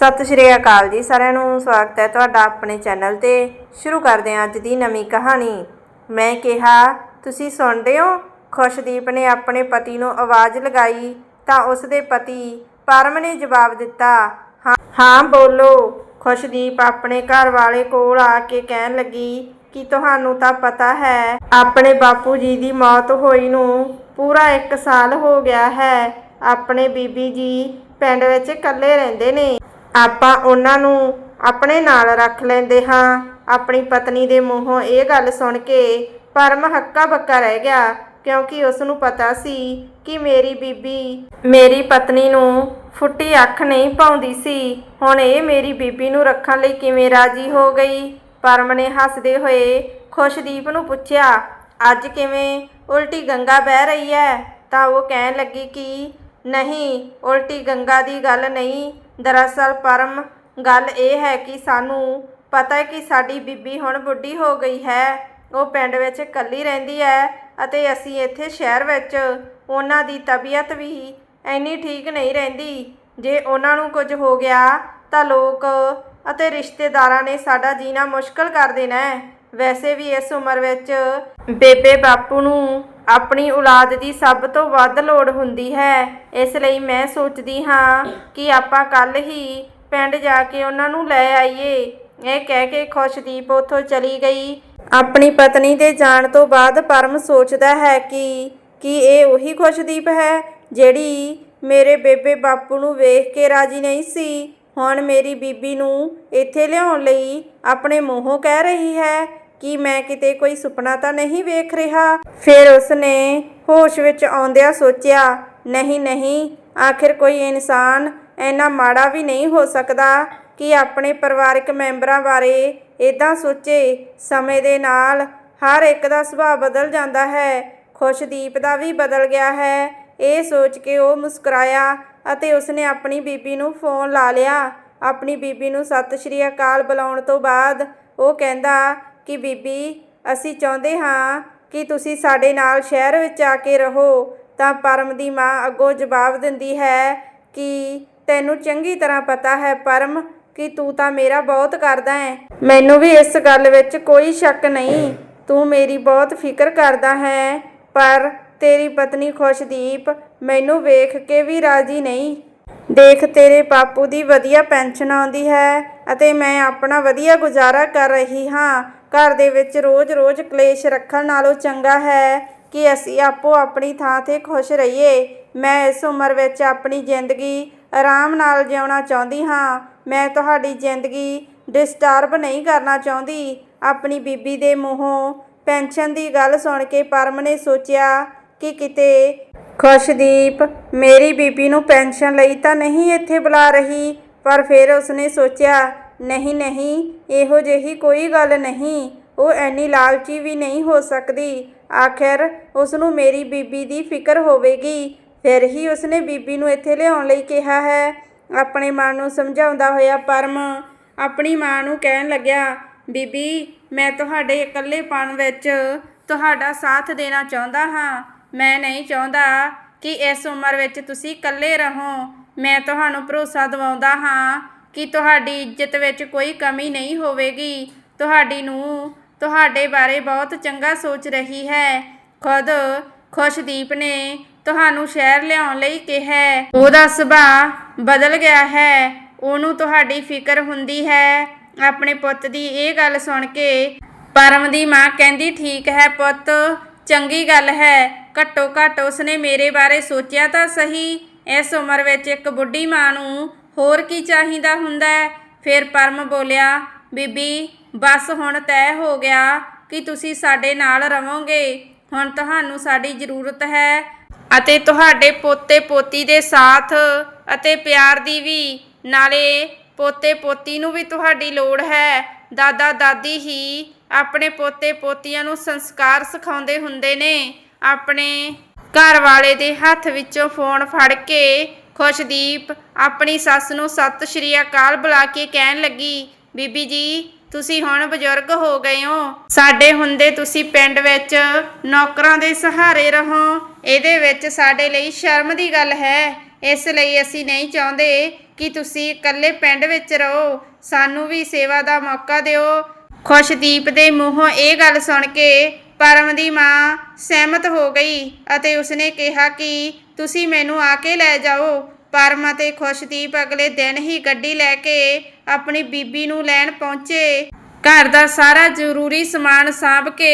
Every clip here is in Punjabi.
ਸਤਿ ਸ਼੍ਰੀ ਅਕਾਲ ਜੀ, ਸਾਰਿਆਂ ਨੂੰ ਸਵਾਗਤ ਹੈ ਤੁਹਾਡਾ ਆਪਣੇ ਚੈਨਲ ਤੇ। ਸ਼ੁਰੂ ਕਰਦੇ ਹਾਂ ਅੱਜ ਦੀ ਨਵੀਂ ਕਹਾਣੀ। ਮੈਂ ਕਿਹਾ, ਤੁਸੀਂ ਸੁਣਦੇ ਹੋ? ਖੁਸ਼ਦੀਪ ਨੇ ਆਪਣੇ ਪਤੀ ਨੂੰ ਆਵਾਜ਼ ਲਗਾਈ ਤਾਂ ਉਸ ਦੇ ਪਤੀ ਪਰਮ ਨੇ ਜਵਾਬ ਦਿੱਤਾ, ਹਾਂ ਹਾਂ, ਬੋਲੋ। ਖੁਸ਼ਦੀਪ ਆਪਣੇ ਘਰ ਵਾਲੇ ਕੋਲ ਆ ਕੇ ਕਹਿਣ ਲੱਗੀ ਕਿ ਤੁਹਾਨੂੰ ਤਾਂ ਪਤਾ ਹੈ, ਆਪਣੇ ਬਾਪੂ ਜੀ ਦੀ ਮੌਤ ਹੋਈ ਨੂੰ ਪੂਰਾ 1 ਸਾਲ ਹੋ ਗਿਆ ਹੈ। ਆਪਣੇ ਬੀਬੀ ਜੀ ਪਿੰਡ ਵਿੱਚ ਇਕੱਲੇ ਰਹਿੰਦੇ ਨੇ। ਆਪਾਂ ਉਹਨਾਂ ਨੂੰ ਆਪਣੇ ਨਾਲ ਰੱਖ ਲੈਂਦੇ ਹਾਂ। ਆਪਣੀ ਪਤਨੀ ਦੇ ਮੂੰਹੋਂ ਇਹ ਗੱਲ ਸੁਣ ਕੇ ਪਰਮ ਹੱਕਾ ਬੱਕਾ ਰਹਿ ਗਿਆ, ਕਿਉਂਕਿ ਉਸ ਨੂੰ ਪਤਾ ਸੀ ਕਿ ਮੇਰੀ ਬੀਬੀ ਮੇਰੀ ਪਤਨੀ ਨੂੰ ਫੁੱਟੀ ਅੱਖ ਨਹੀਂ ਪਾਉਂਦੀ ਸੀ। ਹੁਣ ਇਹ ਮੇਰੀ ਬੀਬੀ ਨੂੰ ਰੱਖਣ ਲਈ ਕਿਵੇਂ ਰਾਜੀ ਹੋ ਗਈ? ਪਰਮ ਨੇ ਹੱਸਦੇ ਹੋਏ ਖੁਸ਼ਦੀਪ ਨੂੰ ਪੁੱਛਿਆ, ਅੱਜ ਕਿਵੇਂ ਉਲਟੀ ਗੰਗਾ ਬਹਿ ਰਹੀ ਹੈ ਤਾਂ ਉਹ ਕਹਿਣ ਲੱਗੀ ਕਿ, ਨਹੀਂ, ਉਲਟੀ ਗੰਗਾ ਦੀ ਗੱਲ ਨਹੀਂ। ਦਰਅਸਲ ਪਰਮ, ਗੱਲ ਇਹ ਹੈ ਕਿ ਸਾਨੂੰ ਪਤਾ ਹੈ ਕਿ ਸਾਡੀ ਬੀਬੀ ਹੁਣ ਬੁੱਢੀ ਹੋ ਗਈ ਹੈ। ਉਹ ਪਿੰਡ ਵਿੱਚ ਇਕੱਲੀ ਰਹਿੰਦੀ ਹੈ ਅਤੇ ਅਸੀਂ ਇੱਥੇ ਸ਼ਹਿਰ ਵਿੱਚ, ਉਹਨਾਂ ਦੀ ਤਬੀਅਤ ਵੀ ਇੰਨੀ ਠੀਕ ਨਹੀਂ ਰਹਿੰਦੀ। ਜੇ ਉਹਨਾਂ ਨੂੰ ਕੁਝ ਹੋ ਗਿਆ ਤਾਂ ਲੋਕ ਅਤੇ ਰਿਸ਼ਤੇਦਾਰਾਂ ਨੇ ਸਾਡਾ ਜੀਣਾ ਮੁਸ਼ਕਲ ਕਰ ਦੇਣਾ ਹੈ। ਵੈਸੇ ਵੀ ਇਸ ਉਮਰ ਵਿੱਚ ਬੇਬੇ ਬਾਪੂ ਨੂੰ ਆਪਣੀ ਔਲਾਦ ਦੀ ਸਭ ਤੋਂ ਵੱਧ ਲੋੜ ਹੁੰਦੀ ਹੈ। ਇਸ ਲਈ ਮੈਂ ਸੋਚਦੀ ਹਾਂ ਕਿ ਆਪਾਂ ਕੱਲ ਹੀ ਪਿੰਡ ਜਾ ਕੇ ਉਹਨਾਂ ਨੂੰ ਲੈ ਆਈਏ। ਇਹ ਕਹਿ ਕੇ ਖੁਸ਼ਦੀਪ ਉੱਥੋਂ ਚਲੀ ਗਈ। ਆਪਣੀ ਪਤਨੀ ਦੇ ਜਾਣ ਤੋਂ ਬਾਅਦ ਪਰਮ ਸੋਚਦਾ ਹੈ ਕਿ, ਕੀ ਇਹ ਉਹੀ ਖੁਸ਼ਦੀਪ ਹੈ ਜਿਹੜੀ ਮੇਰੇ ਬੇਬੇ ਬਾਪੂ ਨੂੰ ਵੇਖ ਕੇ ਰਾਜੀ ਨਹੀਂ ਸੀ। ਹੁਣ ਮੇਰੀ ਬੀਬੀ ਨੂੰ ਇੱਥੇ ਲਿਆਉਣ ਲਈ ਆਪਣੇ ਮੂੰਹੋਂ ਕਹਿ ਰਹੀ ਹੈ ਕਿ ਮੈਂ ਕਿਤੇ ਕੋਈ ਸੁਪਨਾ ਤਾਂ ਨਹੀਂ ਵੇਖ ਰਿਹਾ। ਫਿਰ ਉਸਨੇ ਹੋਸ਼ ਵਿੱਚ ਆਉਂਦਿਆਂ ਸੋਚਿਆ, ਨਹੀਂ ਨਹੀਂ, ਆਖਿਰ ਕੋਈ ਇਨਸਾਨ ਇੰਨਾ ਮਾੜਾ ਵੀ ਨਹੀਂ ਹੋ ਸਕਦਾ ਕਿ ਆਪਣੇ ਪਰਿਵਾਰਕ ਮੈਂਬਰਾਂ ਬਾਰੇ ਇਦਾਂ ਸੋਚੇ। ਸਮੇਂ ਦੇ ਨਾਲ ਹਰ ਇੱਕ ਦਾ ਸੁਭਾਅ ਬਦਲ ਜਾਂਦਾ ਹੈ, ਖੁਸ਼ਦੀਪ ਦਾ ਵੀ ਬਦਲ ਗਿਆ ਹੈ। ਇਹ ਸੋਚ ਕੇ ਉਹ ਮੁਸਕਰਾਇਆ ਅਤੇ ਉਸਨੇ ਆਪਣੀ ਬੀਬੀ ਨੂੰ ਫੋਨ ਲਾ ਲਿਆ। ਆਪਣੀ ਬੀਬੀ ਨੂੰ ਸਤਿ ਸ਼੍ਰੀ ਅਕਾਲ ਬੁਲਾਉਣ ਤੋਂ ਬਾਅਦ ਉਹ ਕਹਿੰਦਾ ਕਿ ਬੀਬੀ, ਅਸੀਂ ਚਾਹੁੰਦੇ ਹਾਂ ਕਿ ਤੁਸੀਂ ਸਾਡੇ ਨਾਲ ਸ਼ਹਿਰ ਵਿੱਚ ਆ ਕੇ ਰਹੋ। ਤਾਂ ਪਰਮ ਦੀ ਮਾਂ ਅੱਗੋਂ ਜਵਾਬ ਦਿੰਦੀ ਹੈ ਕਿ ਤੈਨੂੰ ਚੰਗੀ ਤਰ੍ਹਾਂ ਪਤਾ ਹੈ ਪਰਮ ਕਿ ਤੂੰ ਤਾਂ ਮੇਰਾ ਬਹੁਤ ਕਰਦਾ ਹੈ। ਮੈਨੂੰ ਵੀ ਇਸ ਗੱਲ ਵਿੱਚ ਕੋਈ ਸ਼ੱਕ ਨਹੀਂ। ਤੂੰ ਮੇਰੀ ਬਹੁਤ ਫਿਕਰ ਕਰਦਾ ਹੈ, ਪਰ ਤੇਰੀ ਪਤਨੀ ਖੁਸ਼ਦੀਪ ਮੈਨੂੰ ਵੇਖ ਕੇ ਵੀ ਰਾਜੀ ਨਹੀਂ। ਦੇਖ ਤੇਰੇ ਪਾਪੂ ਦੀ ਵਧੀਆ ਪੈਨਸ਼ਨ ਆਉਂਦੀ ਹੈ ਅਤੇ ਮੈਂ ਆਪਣਾ ਵਧੀਆ ਗੁਜ਼ਾਰਾ ਕਰ ਰਹੀ ਹਾਂ। ਘਰ ਦੇ ਵਿੱਚ ਰੋਜ਼-ਰੋਜ਼ ਕਲੇਸ਼ ਰੱਖਣ ਨਾਲੋਂ ਚੰਗਾ ਹੈ ਕਿ ਅਸੀਂ ਆਪੋ ਆਪਣੀ ਥਾਂ ਤੇ ਖੁਸ਼ ਰਹੀਏ। ਮੈਂ ਇਸ ਉਮਰ ਵਿੱਚ ਆਪਣੀ ਜ਼ਿੰਦਗੀ ਆਰਾਮ ਨਾਲ ਜਿਉਣਾ ਚਾਹੁੰਦੀ ਹਾਂ। ਮੈਂ ਤੁਹਾਡੀ ਜ਼ਿੰਦਗੀ ਡਿਸਟਰਬ ਨਹੀਂ ਕਰਨਾ ਚਾਹੁੰਦੀ। ਆਪਣੀ ਬੀਬੀ ਦੇ ਮੂੰਹੋਂ ਪੈਨਸ਼ਨ ਦੀ ਗੱਲ ਸੁਣ ਕੇ ਪਰਮ ਨੇ ਸੋਚਿਆ ਕਿ ਕਿਤੇ ਖੁਸ਼ਦੀਪ ਮੇਰੀ ਬੀਬੀ ਨੂੰ ਪੈਨਸ਼ਨ ਲਈ ਤਾਂ ਨਹੀਂ ਇੱਥੇ ਬੁਲਾ ਰਹੀ, ਪਰ ਫਿਰ ਉਸਨੇ ਸੋਚਿਆ ਨਹੀਂ ਨਹੀਂ, ਇਹੋ ਜਿਹੀ ਕੋਈ ਗੱਲ ਨਹੀਂ। ਉਹ ਐਨੀ ਲਾਲਚੀ ਵੀ ਨਹੀਂ ਹੋ ਸਕਦੀ। ਆਖਿਰ ਉਸ ਨੂੰ ਮੇਰੀ ਬੀਬੀ ਦੀ ਫਿਕਰ ਹੋਵੇਗੀ। ਫਿਰ ਹੀ ਉਸਨੇ ਬੀਬੀ ਨੂੰ ਇੱਥੇ ਲਿਆਉਣ ਲਈ ਕਿਹਾ ਹੈ। ਆਪਣੇ ਮਨ ਨੂੰ ਸਮਝਾਉਂਦਾ ਹੋਇਆ ਪਰਮ ਆਪਣੀ ਮਾਂ ਨੂੰ ਕਹਿਣ ਲੱਗਿਆ, ਬੀਬੀ, ਮੈਂ ਤੁਹਾਡੇ ਇਕੱਲੇਪਣ ਵਿੱਚ ਤੁਹਾਡਾ ਸਾਥ ਦੇਣਾ ਚਾਹੁੰਦਾ ਹਾਂ। ਮੈਂ ਨਹੀਂ ਚਾਹੁੰਦਾ ਕਿ ਇਸ ਉਮਰ ਵਿੱਚ ਤੁਸੀਂ ਇਕੱਲੇ ਰਹੋ। ਮੈਂ ਤੁਹਾਨੂੰ ਭਰੋਸਾ ਦਿਵਾਉਂਦਾ ਹਾਂ ਕਿ ਤੁਹਾਡੀ ਇੱਜ਼ਤ ਵਿੱਚ ਕੋਈ ਕਮੀ ਨਹੀਂ ਹੋਵੇਗੀ। ਤੁਹਾਡੀ ਨੂੰ ਤੁਹਾਡੇ ਬਾਰੇ ਬਹੁਤ ਚੰਗਾ ਸੋਚ ਰਹੀ ਹੈ। ਖੁਦ ਖੁਸ਼ਦੀਪ ਨੇ ਤੁਹਾਨੂੰ ਸ਼ਹਿਰ ਲਿਆਉਣ ਲਈ ਕਿਹਾ ਉਹਦਾ ਸੁਭਾਅ ਬਦਲ ਗਿਆ ਹੈ। ਉਹਨੂੰ ਤੁਹਾਡੀ ਫਿਕਰ ਹੁੰਦੀ ਹੈ। ਆਪਣੇ ਪੁੱਤ ਦੀ ਇਹ ਗੱਲ ਸੁਣ ਕੇ ਪਰਮ ਦੀ ਮਾਂ ਕਹਿੰਦੀ, ਠੀਕ ਹੈ ਪੁੱਤ, ਚੰਗੀ ਗੱਲ ਹੈ। ਘੱਟੋ ਘੱਟ ਉਸਨੇ ਮੇਰੇ ਬਾਰੇ ਸੋਚਿਆ ਤਾਂ ਸਹੀ। ਇਸ ਉਮਰ ਵਿੱਚ ਇੱਕ ਬੁੱਢੀ ਮਾਂ ਨੂੰ ਹੋਰ ਕੀ ਚਾਹੀਦਾ ਹੁੰਦਾ ਹੈ? ਫਿਰ ਪਰਮ ਬੋਲਿਆ, ਬੀਬੀ, ਬਸ ਹੁਣ ਤੈਅ ਹੋ ਗਿਆ ਕਿ ਤੁਸੀਂ ਸਾਡੇ ਨਾਲ ਰਹੋਗੇ ਹੁਣ ਤੁਹਾਨੂੰ ਸਾਡੀ ਜ਼ਰੂਰਤ ਹੈ ਅਤੇ ਤੁਹਾਡੇ ਪੋਤੇ ਪੋਤੀ ਦੇ ਸਾਥ ਅਤੇ ਪਿਆਰ ਦੀ ਵੀ। ਨਾਲੇ ਪੋਤੇ ਪੋਤੀ ਨੂੰ ਵੀ ਤੁਹਾਡੀ ਲੋੜ ਹੈ। ਦਾਦਾ ਦਾਦੀ ਹੀ ਆਪਣੇ ਪੋਤੇ ਪੋਤੀਆਂ ਨੂੰ ਸੰਸਕਾਰ ਸਿਖਾਉਂਦੇ ਹੁੰਦੇ ਨੇ। ਆਪਣੇ ਘਰ ਵਾਲੇ ਦੇ ਹੱਥ ਵਿੱਚੋਂ ਫੋਨ ਫੜ ਕੇ ਖੁਸ਼ਦੀਪ ਆਪਣੀ ਸੱਸ ਨੂੰ ਸਤਿ ਸ਼੍ਰੀ ਅਕਾਲ ਬੁਲਾ ਕੇ ਕਹਿਣ ਲੱਗੀ, ਬੀਬੀ ਜੀ, ਤੁਸੀਂ ਹੁਣ ਬਜ਼ੁਰਗ ਹੋ ਗਏ ਹੋ। ਸਾਡੇ ਹੁੰਦੇ ਤੁਸੀਂ ਪਿੰਡ ਵਿੱਚ ਨੌਕਰਾਂ ਦੇ ਸਹਾਰੇ ਰਹੋ। ਇਹਦੇ ਵਿੱਚ ਸਾਡੇ ਲਈ ਸ਼ਰਮ ਦੀ ਗੱਲ ਹੈ। ਇਸ ਲਈ ਅਸੀਂ ਨਹੀਂ ਚਾਹੁੰਦੇ ਕਿ ਤੁਸੀਂ ਇਕੱਲੇ ਪਿੰਡ ਵਿੱਚ ਰਹੋ। ਸਾਨੂੰ ਵੀ ਸੇਵਾ ਦਾ ਮੌਕਾ ਦਿਓ। ਖੁਸ਼ਦੀਪ ਦੇ ਮੂੰਹੋਂ ਇਹ ਗੱਲ ਸੁਣ ਕੇ ਪਰਮ ਦੀ ਮਾਂ ਸਹਿਮਤ ਹੋ ਗਈ ਅਤੇ ਉਸਨੇ ਕਿਹਾ ਕਿ ਤੁਸੀਂ ਮੈਨੂੰ ਆ ਕੇ ਲੈ ਜਾਓ। ਪਰਮ ਅਤੇ ਖੁਸ਼ਦੀਪ ਅਗਲੇ ਦਿਨ ਹੀ ਗੱਡੀ ਲੈ ਕੇ ਆਪਣੀ ਬੀਬੀ ਨੂੰ ਲੈਣ ਪਹੁੰਚੇ। ਘਰ ਦਾ ਸਾਰਾ ਜ਼ਰੂਰੀ ਸਮਾਨ ਸਾਂਭ ਕੇ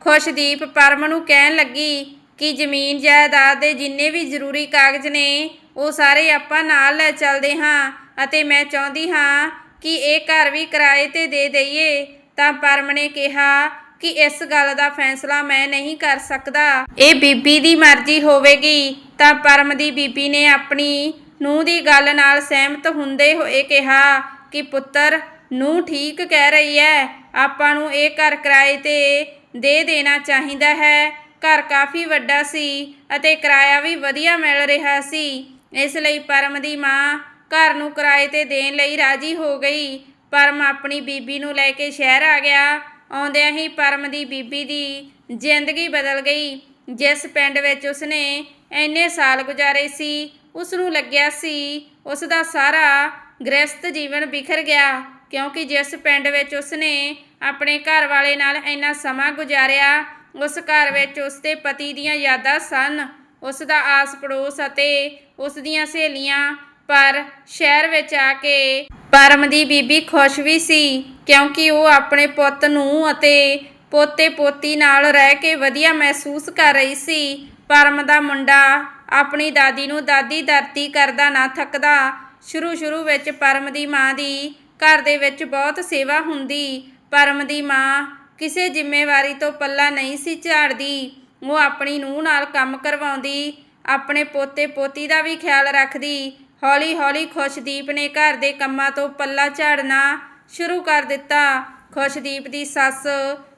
ਖੁਸ਼ਦੀਪ ਪਰਮ ਨੂੰ ਕਹਿਣ ਲੱਗੀ ਕਿ ਜ਼ਮੀਨ ਜਾਇਦਾਦ ਦੇ ਜਿੰਨੇ ਵੀ ਜ਼ਰੂਰੀ ਕਾਗਜ਼ ਨੇ, ਉਹ ਸਾਰੇ ਆਪਾਂ ਨਾਲ ਲੈ ਚੱਲਦੇ ਹਾਂ ਅਤੇ ਮੈਂ ਚਾਹੁੰਦੀ ਹਾਂ ਕਿ ਇਹ ਘਰ ਵੀ ਕਿਰਾਏ ਤੇ ਦੇ ਦਈਏ। ਤਾਂ ਪਰਮ ਨੇ ਕਿਹਾ ਕਿ ਇਸ ਗੱਲ ਦਾ ਫੈਸਲਾ ਮੈਂ ਨਹੀਂ ਕਰ ਸਕਦਾ। ਇਹ ਬੀਬੀ ਦੀ ਮਰਜ਼ੀ ਹੋਵੇਗੀ। ਤਾਂ ਪਰਮ ਦੀ ਬੀਬੀ ਨੇ ਆਪਣੀ ਨੂੰਹ ਦੀ ਗੱਲ ਨਾਲ ਸਹਿਮਤ ਹੁੰਦੇ ਹੋਏ ਕਿਹਾ ਕਿ ਪੁੱਤਰ ਨੂੰ ਠੀਕ ਕਹਿ ਰਹੀ ਹੈ। ਆਪਾਂ ਨੂੰ ਇਹ ਘਰ ਕਿਰਾਏ ਤੇ ਦੇ ਦੇਣਾ ਚਾਹੀਦਾ ਹੈ। ਘਰ ਕਾਫੀ ਵੱਡਾ ਸੀ ਅਤੇ ਕਿਰਾਇਆ ਵੀ ਵਧੀਆ ਮਿਲ ਰਿਹਾ ਸੀ। ਇਸ ਲਈ ਪਰਮ ਦੀ ਮਾਂ ਘਰ ਨੂੰ ਕਿਰਾਏ ਤੇ ਦੇਣ ਲਈ ਰਾਜੀ ਹੋ ਗਈ। ਪਰਮ ਆਪਣੀ ਬੀਬੀ ਨੂੰ ਲੈ ਕੇ ਸ਼ਹਿਰ ਆ ਗਿਆ। ਆਉਂਦਿਆਂ ਹੀ ਪਰਮ ਦੀ ਬੀਬੀ ਦੀ ਜ਼ਿੰਦਗੀ ਬਦਲ ਗਈ। ਜਿਸ ਪਿੰਡ ਵਿੱਚ ਉਸਨੇ ਇੰਨੇ ਸਾਲ ਗੁਜ਼ਾਰੇ ਸੀ ਉਸ ਨੂੰ ਲੱਗਿਆ ਸੀ ਉਸ ਦਾ ਸਾਰਾ ਗ੍ਰਸਤ ਜੀਵਨ ਬਿਖਰ ਗਿਆ, ਕਿਉਂਕਿ ਜਿਸ ਪਿੰਡ ਵਿੱਚ ਉਸਨੇ ਆਪਣੇ ਘਰ ਵਾਲੇ ਨਾਲ ਇੰਨਾ ਸਮਾਂ ਗੁਜ਼ਾਰਿਆ, ਉਸ ਘਰ ਵਿੱਚ ਉਸਦੇ ਪਤੀ ਦੀਆਂ ਯਾਦਾਂ ਸਨ। ਉਸ ਦਾ ਆਸ ਪੜੋਸ ਅਤੇ ਉਸ ਦੀਆਂ ਸਹੇਲੀਆਂ ਪਰ ਸ਼ਹਿਰ ਵਿੱਚ ਆ ਕੇ ਪਰਮ ਦੀ ਬੀਬੀ ਖੁਸ਼ ਵੀ ਸੀ। ਕਿਉਂਕਿ ਉਹ ਆਪਣੇ ਪੁੱਤ ਨੂੰ ਅਤੇ ਪੋਤੇ ਪੋਤੀ ਨਾਲ ਰਹਿ ਕੇ ਵਧੀਆ ਮਹਿਸੂਸ ਕਰ ਰਹੀ ਸੀ। ਪਰਮ ਦਾ ਮੁੰਡਾ ਆਪਣੀ ਦਾਦੀ ਨੂੰ ਦਾਦੀ ਧਰਤੀ ਕਰਦਾ ਨਾ ਥੱਕਦਾ ਸ਼ੁਰੂ ਸ਼ੁਰੂ ਵਿੱਚ ਪਰਮ ਦੀ ਮਾਂ ਦੀ ਘਰ ਦੇ ਵਿੱਚ ਬਹੁਤ ਸੇਵਾ ਹੁੰਦੀ। ਪਰਮ ਦੀ ਮਾਂ ਕਿਸੇ ਜ਼ਿੰਮੇਵਾਰੀ ਤੋਂ ਪੱਲਾ ਨਹੀਂ ਸੀ ਝਾੜਦੀ। ਉਹ ਆਪਣੀ ਨੂੰਹ ਨਾਲ ਕੰਮ ਕਰਵਾਉਂਦੀ, ਆਪਣੇ ਪੋਤੇ ਪੋਤੀ ਦਾ ਵੀ ਖਿਆਲ ਰੱਖਦੀ। ਹੌਲੀ ਹੌਲੀ ਖੁਸ਼ਦੀਪ ਨੇ ਘਰ ਦੇ ਕੰਮਾਂ ਤੋਂ ਪੱਲਾ ਝਾੜਨਾ ਸ਼ੁਰੂ ਕਰ ਦਿੱਤਾ। ਖੁਸ਼ਦੀਪ ਦੀ ਸੱਸ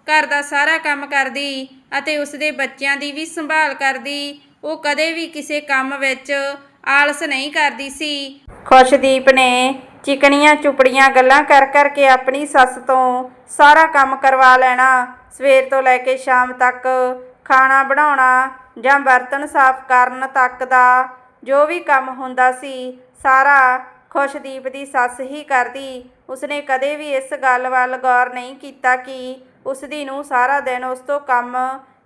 ਘਰ ਦਾ ਸਾਰਾ ਕੰਮ ਕਰਦੀ ਅਤੇ ਉਸਦੇ ਬੱਚਿਆਂ ਦੀ ਵੀ ਸੰਭਾਲ ਕਰਦੀ। ਉਹ ਕਦੇ ਵੀ ਕਿਸੇ ਕੰਮ ਵਿੱਚ ਆਲਸ ਨਹੀਂ ਕਰਦੀ ਸੀ। ਖੁਸ਼ਦੀਪ ਨੇ ਚਿਕਣੀਆਂ ਚੁਪੜੀਆਂ ਗੱਲਾਂ ਕਰ ਕਰਕੇ ਆਪਣੀ ਸੱਸ ਤੋਂ ਸਾਰਾ ਕੰਮ ਕਰਵਾ ਲੈਣਾ। ਸਵੇਰ ਤੋਂ ਲੈ ਕੇ ਸ਼ਾਮ ਤੱਕ ਖਾਣਾ ਬਣਾਉਣਾ ਜਾਂ ਬਰਤਨ ਸਾਫ਼ ਕਰਨ ਤੱਕ ਦਾ ਜੋ ਵੀ ਕੰਮ ਹੁੰਦਾ ਸੀ, ਸਾਰਾ ਖੁਸ਼ਦੀਪ ਦੀ ਸੱਸ ਹੀ ਕਰਦੀ। ਉਸਨੇ ਕਦੇ ਵੀ ਇਸ ਗੱਲ ਵੱਲ ਗੌਰ ਨਹੀਂ ਕੀਤਾ ਕਿ ਉਸਦੀ ਨੂੰ ਸਾਰਾ ਦਿਨ ਉਸ ਤੋਂ ਕੰਮ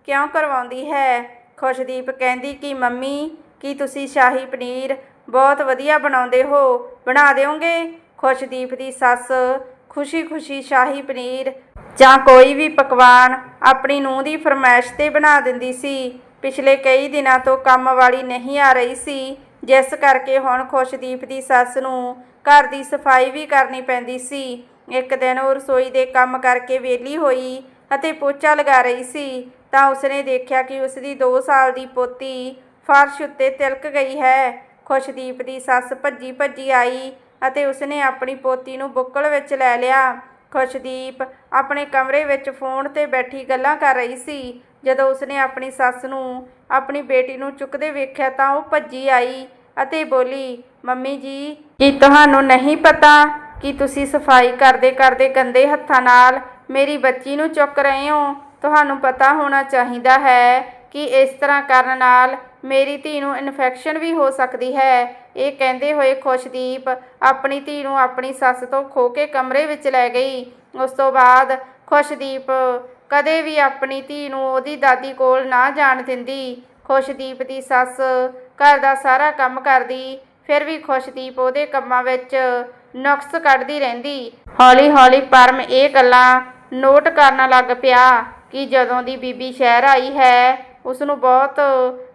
ਕਿਉਂ ਕਰਵਾਉਂਦੀ ਹੈ। ਖੁਸ਼ਦੀਪ ਕਹਿੰਦੀ ਕਿ, ਮੰਮੀ, ਕੀ ਤੁਸੀਂ ਸ਼ਾਹੀ ਪਨੀਰ ਬਹੁਤ ਵਧੀਆ ਬਣਾਉਂਦੇ ਹੋ? ਬਣਾ ਦਿਓਗੇ? ਖੁਸ਼ਦੀਪ ਦੀ ਸੱਸ ਖੁਸ਼ੀ-ਖੁਸ਼ੀ ਸ਼ਾਹੀ ਪਨੀਰ ਜਾਂ ਕੋਈ ਵੀ ਪਕਵਾਨ ਆਪਣੀ ਨੂੰਹ ਦੀ ਫਰਮਾਇਸ਼ ਤੇ ਬਣਾ ਦਿੰਦੀ ਸੀ। ਪਿਛਲੇ ਕਈ ਦਿਨਾਂ ਤੋਂ ਕੰਮ ਵਾਲੀ ਨਹੀਂ ਆ ਰਹੀ ਸੀ। ਜਿਸ ਕਰਕੇ ਹੁਣ ਖੁਸ਼ਦੀਪ ਦੀ ਸੱਸ ਨੂੰ ਘਰ ਦੀ ਸਫ਼ਾਈ ਵੀ ਕਰਨੀ ਪੈਂਦੀ ਸੀ। ਇੱਕ ਦਿਨ ਉਹ ਰਸੋਈ ਦੇ ਕੰਮ ਕਰਕੇ ਵਿਹਲੀ ਹੋਈ ਅਤੇ ਪੋਚਾ ਲਗਾ ਰਹੀ ਸੀ। ਤਾਂ ਉਸਨੇ ਦੇਖਿਆ ਕਿ ਉਸਦੀ 2 ਸਾਲ ਦੀ ਪੋਤੀ ਫਰਸ਼ ਉੱਤੇ ਤਿਲਕ ਗਈ ਹੈ। ਖੁਸ਼ਦੀਪ ਦੀ ਸੱਸ ਭੱਜੀ ਭੱਜੀ ਆਈ ਅਤੇ ਉਸਨੇ ਆਪਣੀ ਪੋਤੀ ਨੂੰ ਬੁੱਕਲ ਵਿੱਚ ਲੈ ਲਿਆ। ਖੁਸ਼ਦੀਪ ਆਪਣੇ ਕਮਰੇ ਵਿੱਚ ਫੋਨ ਤੇ ਬੈਠੀ ਗੱਲਾਂ ਕਰ ਰਹੀ ਸੀ। ਜਦੋਂ ਉਸਨੇ ਆਪਣੀ ਸੱਸ ਨੂੰ ਆਪਣੀ ਬੇਟੀ ਨੂੰ ਚੁੱਕਦੇ ਵੇਖਿਆ ਤਾਂ ਉਹ ਭੱਜੀ ਆਈ ਅਤੇ ਬੋਲੀ ਮੰਮੀ ਜੀ, ਕੀ ਤੁਹਾਨੂੰ ਨਹੀਂ ਪਤਾ ਕਿ ਤੁਸੀਂ ਸਫ਼ਾਈ ਕਰਦੇ ਕਰਦੇ ਗੰਦੇ ਹੱਥਾਂ ਨਾਲ ਮੇਰੀ ਬੱਚੀ ਨੂੰ ਚੁੱਕ ਰਹੇ ਹੋ? ਤੁਹਾਨੂੰ ਪਤਾ ਹੋਣਾ ਚਾਹੀਦਾ ਹੈ ਕਿ ਇਸ ਤਰ੍ਹਾਂ ਕਰਨ ਨਾਲ ਮੇਰੀ ਧੀ ਨੂੰ ਇਨਫੈਕਸ਼ਨ ਵੀ ਹੋ ਸਕਦੀ ਹੈ। ਇਹ ਕਹਿੰਦੇ ਹੋਏ ਖੁਸ਼ਦੀਪ ਆਪਣੀ ਧੀ ਨੂੰ ਆਪਣੀ ਸੱਸ ਤੋਂ ਖੋ ਕੇ ਕਮਰੇ ਵਿੱਚ ਲੈ ਗਈ। ਉਸ ਤੋਂ ਬਾਅਦ ਖੁਸ਼ਦੀਪ ਕਦੇ ਵੀ ਆਪਣੀ ਧੀ ਨੂੰ ਉਹਦੀ ਦਾਦੀ ਕੋਲ ਨਾ ਜਾਣ ਦਿੰਦੀ। ਖੁਸ਼ਦੀਪ ਦੀ ਸੱਸ ਘਰ ਦਾ ਸਾਰਾ ਕੰਮ ਕਰਦੀ। ਫਿਰ ਵੀ ਖੁਸ਼ਦੀਪ ਉਹਦੇ ਕੰਮਾਂ ਵਿੱਚ ਨੁਕਸ ਕੱਢਦੀ ਰਹਿੰਦੀ। ਹੌਲੀ-ਹੌਲੀ ਪਰਮ ਇਹ ਗੱਲਾਂ ਨੋਟ ਕਰਨ ਲੱਗ ਪਿਆ ਕਿ ਜਦੋਂ ਦੀ ਬੀਬੀ ਸ਼ਹਿਰ ਆਈ ਹੈ ਉਸ ਨੂੰ ਬਹੁਤ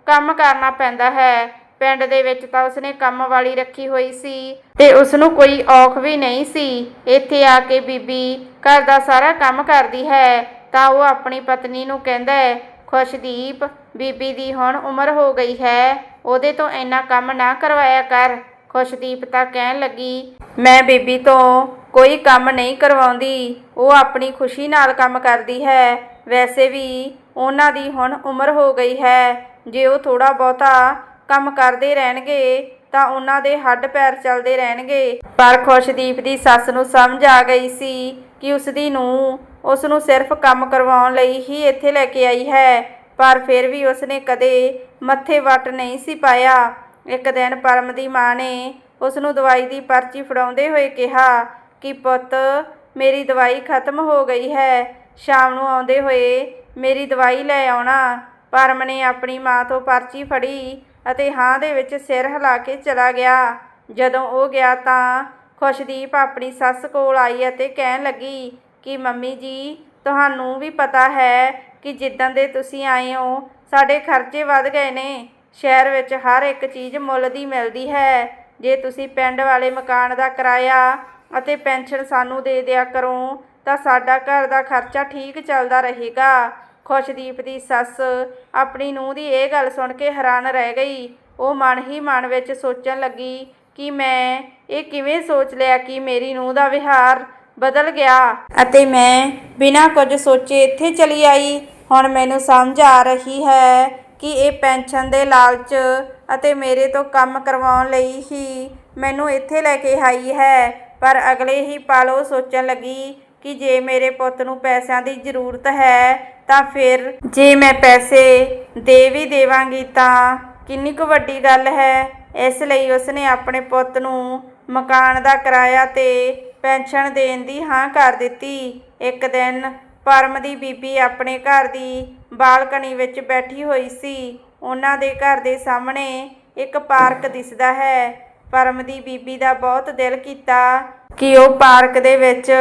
ਕੰਮ ਕਰਨਾ ਪੈਂਦਾ ਹੈ। ਪਿੰਡ ਦੇ ਵਿੱਚ ਤਾਂ ਉਸਨੇ ਕੰਮ ਵਾਲੀ ਰੱਖੀ ਹੋਈ ਸੀ ਤੇ ਉਸ ਨੂੰ ਕੋਈ ਔਖ ਵੀ ਨਹੀਂ ਸੀ। ਇੱਥੇ ਆ ਕੇ ਬੀਬੀ ਘਰ ਦਾ ਸਾਰਾ ਕੰਮ ਕਰਦੀ ਹੈ, ਤਾਂ ਉਹ ਆਪਣੀ ਪਤਨੀ ਨੂੰ ਕਹਿੰਦਾ ਹੈ, ਖੁਸ਼ਦੀਪ, ਬੀਬੀ ਦੀ ਹੁਣ ਉਮਰ ਹੋ ਗਈ ਹੈ। ਉਹਦੇ ਤੋਂ ਇੰਨਾ ਕੰਮ ਨਾ ਕਰਵਾਇਆ ਕਰ। ਖੁਸ਼ਦੀਪ ਤਾਂ ਕਹਿਣ ਲੱਗੀ, ਮੈਂ ਬੀਬੀ ਤੋਂ ਕੋਈ ਕੰਮ ਨਹੀਂ ਕਰਵਾਉਂਦੀ। ਉਹ ਆਪਣੀ ਖੁਸ਼ੀ ਨਾਲ ਕੰਮ ਕਰਦੀ ਹੈ। ਵੈਸੇ ਵੀ ਉਹਨਾਂ ਦੀ ਹੁਣ ਉਮਰ ਹੋ ਗਈ ਹੈ। ਜੇ ਉਹ ਥੋੜਾ ਬਹੁਤਾ ਕੰਮ ਕਰਦੇ ਰਹਿਣਗੇ, ਤਾਂ ਉਹਨਾਂ ਦੇ ਹੱਡ ਪੈਰ ਚੱਲਦੇ ਰਹਿਣਗੇ। ਪਰ ਖੁਸ਼ਦੀਪ ਦੀ ਸੱਸ ਨੂੰ ਸਮਝ ਆ ਗਈ ਸੀ ਕਿ ਉਸ ਦੀ ਨੂੰ ਉਸ ਨੂੰ ਸਿਰਫ ਕੰਮ ਕਰਵਾਉਣ ਲਈ ਹੀ ਇੱਥੇ ਲੈ ਕੇ ਆਈ ਹੈ। ਪਰ ਫਿਰ ਵੀ ਉਸਨੇ ਕਦੇ ਮੱਥੇ ਵੱਟ ਨਹੀਂ ਸੀ ਪਾਇਆ। ਇੱਕ ਦਿਨ ਪਰਮ ਦੀ ਮਾਂ ਨੇ ਉਸ ਨੂੰ ਦਵਾਈ ਦੀ ਪਰਚੀ ਫੜਾਉਂਦੇ ਹੋਏ ਕਿਹਾ ਕਿ, ਪੁੱਤ, ਮੇਰੀ ਦਵਾਈ ਖਤਮ ਹੋ ਗਈ ਹੈ। ਸ਼ਾਮ ਨੂੰ ਆਉਂਦੇ ਹੋਏ ਮੇਰੀ ਦਵਾਈ ਲੈ ਆਉਣਾ। ਪਰਮ ਨੇ ਆਪਣੀ ਮਾਂ ਤੋਂ ਪਰਚੀ ਫੜੀ ਅਤੇ ਹਾਂ ਦੇ ਵਿੱਚ ਸਿਰ ਹਿਲਾ ਕੇ ਚਲਾ ਗਿਆ। ਜਦੋਂ ਉਹ ਗਿਆ ਤਾਂ ਖੁਸ਼ਦੀਪ ਆਪਣੀ ਸੱਸ ਕੋਲ ਆਈ ਅਤੇ ਕਹਿਣ ਲੱਗੀ ਕਿ, ਮੰਮੀ ਜੀ, ਤੁਹਾਨੂੰ ਵੀ ਪਤਾ ਹੈ ਕਿ ਜਿੱਦਾਂ ਦੇ ਤੁਸੀਂ ਆਏ ਹੋ, ਸਾਡੇ ਖਰਚੇ ਵੱਧ ਗਏ ਨੇ। ਸ਼ਹਿਰ ਵਿੱਚ ਹਰ ਇੱਕ ਚੀਜ਼ ਮੁੱਲ ਦੀ ਮਿਲਦੀ ਹੈ। ਜੇ ਤੁਸੀਂ ਪਿੰਡ ਵਾਲੇ ਮਕਾਨ ਦਾ ਕਿਰਾਇਆ ਅਤੇ ਪੈਨਸ਼ਨ ਸਾਨੂੰ ਦੇ ਦਿਆ ਕਰੋ, ਤਾਂ ਸਾਡਾ ਘਰ ਦਾ ਖਰਚਾ ਠੀਕ ਚੱਲਦਾ ਰਹੇਗਾ। ਖੁਸ਼ਦੀਪ ਦੀ ਸੱਸ ਆਪਣੀ ਨੂੰਹ ਦੀ ਇਹ ਗੱਲ ਸੁਣ ਕੇ ਹੈਰਾਨ ਰਹਿ ਗਈ। ਉਹ ਮਨ ਹੀ ਮਨ ਵਿੱਚ ਸੋਚਣ ਲੱਗੀ ਕਿ ਮੈਂ ਇਹ ਕਿਵੇਂ ਸੋਚ ਲਿਆ ਕਿ ਮੇਰੀ ਨੂੰਹ ਦਾ ਵਿਹਾਰ ਬਦਲ ਗਿਆ। ਅਤੇ ਮੈਂ ਬਿਨਾਂ ਕੁਝ ਸੋਚੇ ਇੱਥੇ ਚਲੀ ਆਈ। ਹੁਣ ਮੈਨੂੰ ਸਮਝ ਆ ਰਹੀ ਹੈ ਕਿ ਇਹ ਪੈਨਸ਼ਨ ਦੇ ਲਾਲਚ ਅਤੇ ਮੇਰੇ ਤੋਂ ਕੰਮ ਕਰਵਾਉਣ ਲਈ ਹੀ ਮੈਨੂੰ ਇੱਥੇ ਲੈ ਕੇ ਆਈ ਹੈ। ਪਰ ਅਗਲੇ ਹੀ ਪਲ ਉਹ ਸੋਚਣ ਲੱਗੀ ਕਿ ਜੇ ਮੇਰੇ ਪੁੱਤ ਨੂੰ ਪੈਸਿਆਂ ਦੀ ਜ਼ਰੂਰਤ ਹੈ ਤਾਂ ਫਿਰ ਜੇ ਮੈਂ ਪੈਸੇ ਦੇ ਵੀ ਦੇਵਾਂਗੀ ਤਾਂ ਕਿੰਨੀ ਕੁ ਵੱਡੀ ਗੱਲ ਹੈ। ਇਸ ਲਈ ਉਸਨੇ ਆਪਣੇ ਪੁੱਤ ਨੂੰ ਮਕਾਨ ਦਾ ਕਿਰਾਇਆ ਤੇ ਪੈਨਸ਼ਨ ਦੇਣ ਦੀ ਹਾਂ ਕਰ ਦਿੱਤੀ। ਇੱਕ ਦਿਨ ਪਰਮ ਦੀ ਬੀਬੀ ਆਪਣੇ ਘਰ ਦੀ ਬਾਲਕਨੀ ਵਿੱਚ ਬੈਠੀ ਹੋਈ ਸੀ। ਉਹਨਾਂ ਦੇ ਘਰ ਦੇ ਸਾਹਮਣੇ ਇੱਕ ਪਾਰਕ ਦਿਸਦਾ ਹੈ। ਪਰਮ ਦੀ ਬੀਬੀ ਦਾ ਬਹੁਤ ਦਿਲ ਕੀਤਾ ਕਿ ਉਹ ਪਾਰਕ ਦੇ ਵਿੱਚ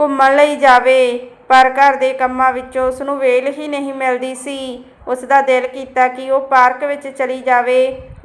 ਘੁੰਮਣ ਲਈ ਜਾਵੇ। ਪਰ ਘਰ ਦੇ ਕੰਮਾਂ ਵਿੱਚੋਂ ਉਸ ਨੂੰ ਵੇਲ ਹੀ ਨਹੀਂ ਮਿਲਦੀ ਸੀ। ਉਸ ਦਾ ਦਿਲ ਕੀਤਾ ਕਿ ਉਹ ਪਾਰਕ ਵਿੱਚ ਚਲੀ ਜਾਵੇ।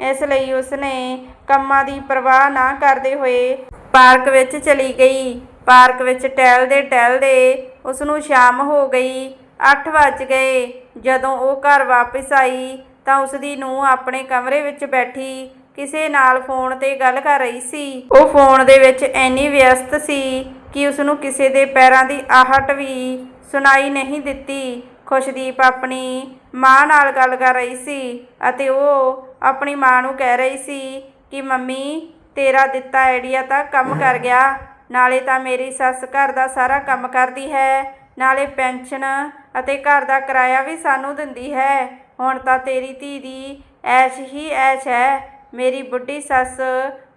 ਇਸ ਲਈ ਉਸ ਨੇ ਕੰਮਾਂ ਦੀ ਪਰਵਾਹ ਨਾ ਕਰਦੇ ਹੋਏ ਪਾਰਕ ਵਿੱਚ ਚਲੀ ਗਈ। ਪਾਰਕ ਵਿੱਚ ਟਹਿਲਦੇ ਟਹਿਲਦੇ ਉਸ ਨੂੰ ਸ਼ਾਮ ਹੋ ਗਈ 8 ਵੱਜ ਗਏ। ਜਦੋਂ ਉਹ ਘਰ ਵਾਪਸ ਆਈ ਤਾਂ ਉਸ ਦੀ ਨੂੰਹ ਆਪਣੇ ਕਮਰੇ ਵਿੱਚ ਬੈਠੀ, ਕਿਸੇ ਨਾਲ ਫੋਨ ਤੇ ਗੱਲ ਕਰ ਰਹੀ ਸੀ। ਉਹ ਫੋਨ ਦੇ ਵਿੱਚ ਇੰਨੀ ਵਿਅਸਤ ਸੀ ਕਿ ਉਸ ਨੂੰ ਕਿਸੇ ਦੇ ਪੈਰਾਂ ਦੀ ਆਹਟ ਵੀ ਸੁਣਾਈ ਨਹੀਂ ਦਿੱਤੀ। ਖੁਸ਼ਦੀਪ ਆਪਣੀ ਮਾਂ ਨਾਲ ਗੱਲ ਕਰ ਰਹੀ ਸੀ ਅਤੇ ਉਹ ਆਪਣੀ ਮਾਂ ਨੂੰ ਕਹਿ ਰਹੀ ਸੀ ਕਿ, ਮੰਮੀ, ਤੇਰਾ ਦਿੱਤਾ ਆਈਡੀਆ ਤਾਂ ਕੰਮ ਕਰ ਗਿਆ। ਨਾਲੇ ਤਾਂ ਮੇਰੀ ਸੱਸ ਘਰ ਦਾ ਸਾਰਾ ਕੰਮ ਕਰਦੀ ਹੈ, ਨਾਲੇ ਪੈਨਸ਼ਨ ਅਤੇ ਘਰ ਦਾ ਕਿਰਾਇਆ ਵੀ ਸਾਨੂੰ ਦਿੰਦੀ ਹੈ। ਹੁਣ ਤਾਂ ਤੇਰੀ ਧੀ ਦੀ ਐਸ਼ ਹੀ ਐਸ਼ ਹੈ। ਮੇਰੀ ਬੁੱਢੀ ਸੱਸ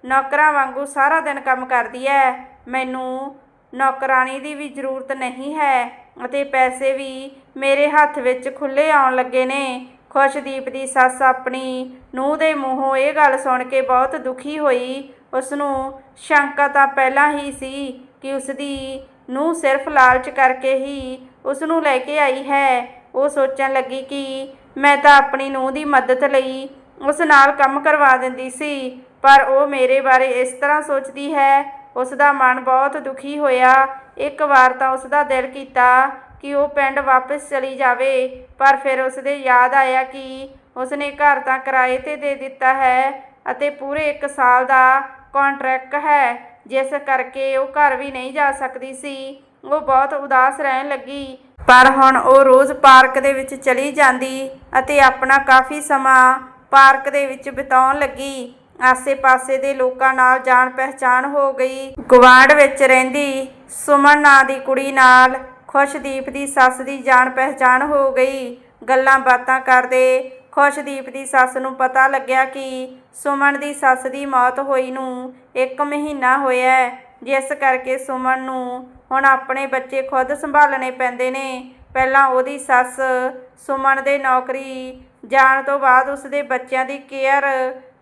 ਨੌਕਰਾਂ ਵਾਂਗੂ ਸਾਰਾ ਦਿਨ ਕੰਮ ਕਰਦੀ ਹੈ। ਮੈਨੂੰ ਨੌਕਰਾਨੀ ਦੀ ਵੀ ਜ਼ਰੂਰਤ ਨਹੀਂ ਹੈ ਅਤੇ ਪੈਸੇ ਵੀ ਮੇਰੇ ਹੱਥ ਵਿੱਚ ਖੁੱਲੇ ਆਉਣ ਲੱਗੇ ਨੇ। ਖੁਸ਼ਦੀਪ ਦੀ ਸੱਸ ਆਪਣੀ ਨੂੰਹ ਦੇ ਮੂੰਹੋਂ ਇਹ ਗੱਲ ਸੁਣ ਕੇ ਬਹੁਤ ਦੁਖੀ ਹੋਈ। ਉਸ ਨੂੰ ਸ਼ੰਕਾ ਤਾਂ ਪਹਿਲਾਂ ਹੀ ਸੀ ਕਿ ਉਸ ਦੀ ਨੂੰਹ ਸਿਰਫ ਲਾਲਚ ਕਰਕੇ ਹੀ ਉਸ ਨੂੰ ਲੈ ਕੇ ਆਈ ਹੈ। ਉਹ ਸੋਚਣ ਲੱਗੀ ਕਿ ਮੈਂ ਤਾਂ ਆਪਣੀ ਨੂੰਹ ਦੀ ਮਦਦ ਲਈ ਉਸ ਨਾਲ ਕੰਮ ਕਰਵਾ ਦਿੰਦੀ ਸੀ, ਪਰ ਉਹ ਮੇਰੇ ਬਾਰੇ ਇਸ ਤਰ੍ਹਾਂ ਸੋਚਦੀ ਹੈ। ਉਸ ਦਾ ਮਨ ਬਹੁਤ ਦੁਖੀ ਹੋਇਆ। ਇੱਕ ਵਾਰ ਤਾਂ ਉਸ ਦਾ ਦਿਲ ਕੀਤਾ ਕਿ ਉਹ ਪਿੰਡ ਵਾਪਸ ਚਲੀ ਜਾਵੇ, ਪਰ ਫਿਰ ਉਸ ਦੇ ਯਾਦ ਆਇਆ ਕਿ ਉਸਨੇ ਘਰ ਤਾਂ ਕਿਰਾਏ ਤੇ ਦੇ ਦਿੱਤਾ ਹੈ ਅਤੇ ਪੂਰੇ 1 ਸਾਲ ਦਾ ਕੰਟਰੈਕਟ ਹੈ। ਜਿਸ ਕਰਕੇ ਉਹ ਘਰ ਵੀ ਨਹੀਂ ਜਾ ਸਕਦੀ ਸੀ। ਉਹ ਬਹੁਤ ਉਦਾਸ ਰਹਿਣ ਲੱਗੀ। ਪਰ ਹੁਣ ਉਹ ਰੋਜ਼ ਪਾਰਕ ਦੇ ਵਿੱਚ ਚਲੀ ਜਾਂਦੀ ਅਤੇ ਆਪਣਾ ਕਾਫੀ ਸਮਾਂ ਪਾਰਕ ਦੇ ਵਿੱਚ ਬਿਤਾਉਣ ਲੱਗੀ। ਆਸੇ-ਪਾਸੇ ਦੇ ਲੋਕਾਂ ਨਾਲ ਜਾਣ ਪਹਿਚਾਣ ਹੋ ਗਈ। ਗਵਾਂਢ ਵਿੱਚ ਰਹਿੰਦੀ ਸੁਮਨ ਨਾਂ ਦੀ ਕੁੜੀ ਨਾਲ ਖੁਸ਼ਦੀਪ ਦੀ ਸੱਸ ਦੀ ਜਾਣ ਪਹਿਚਾਣ ਹੋ ਗਈ। ਗੱਲਾਂ ਬਾਤਾਂ ਕਰਦੇ ਖੁਸ਼ਦੀਪ ਦੀ ਸੱਸ ਨੂੰ ਪਤਾ ਲੱਗਿਆ ਕਿ ਸੁਮਨ ਦੀ ਸੱਸ ਦੀ ਮੌਤ ਹੋਈ ਨੂੰ 1 ਮਹੀਨਾ ਹੋਇਆ ਜਿਸ ਕਰਕੇ ਸੁਮਨ ਨੂੰ ਹੁਣ ਆਪਣੇ ਬੱਚੇ ਖੁਦ ਸੰਭਾਲਣੇ ਪੈਂਦੇ ਨੇ। ਪਹਿਲਾਂ ਉਹਦੀ ਸੱਸ ਸੁਮਨ ਦੇ ਨੌਕਰੀ ਜਾਣ ਤੋਂ ਬਾਅਦ ਉਸਦੇ ਬੱਚਿਆਂ ਦੀ ਕੇਅਰ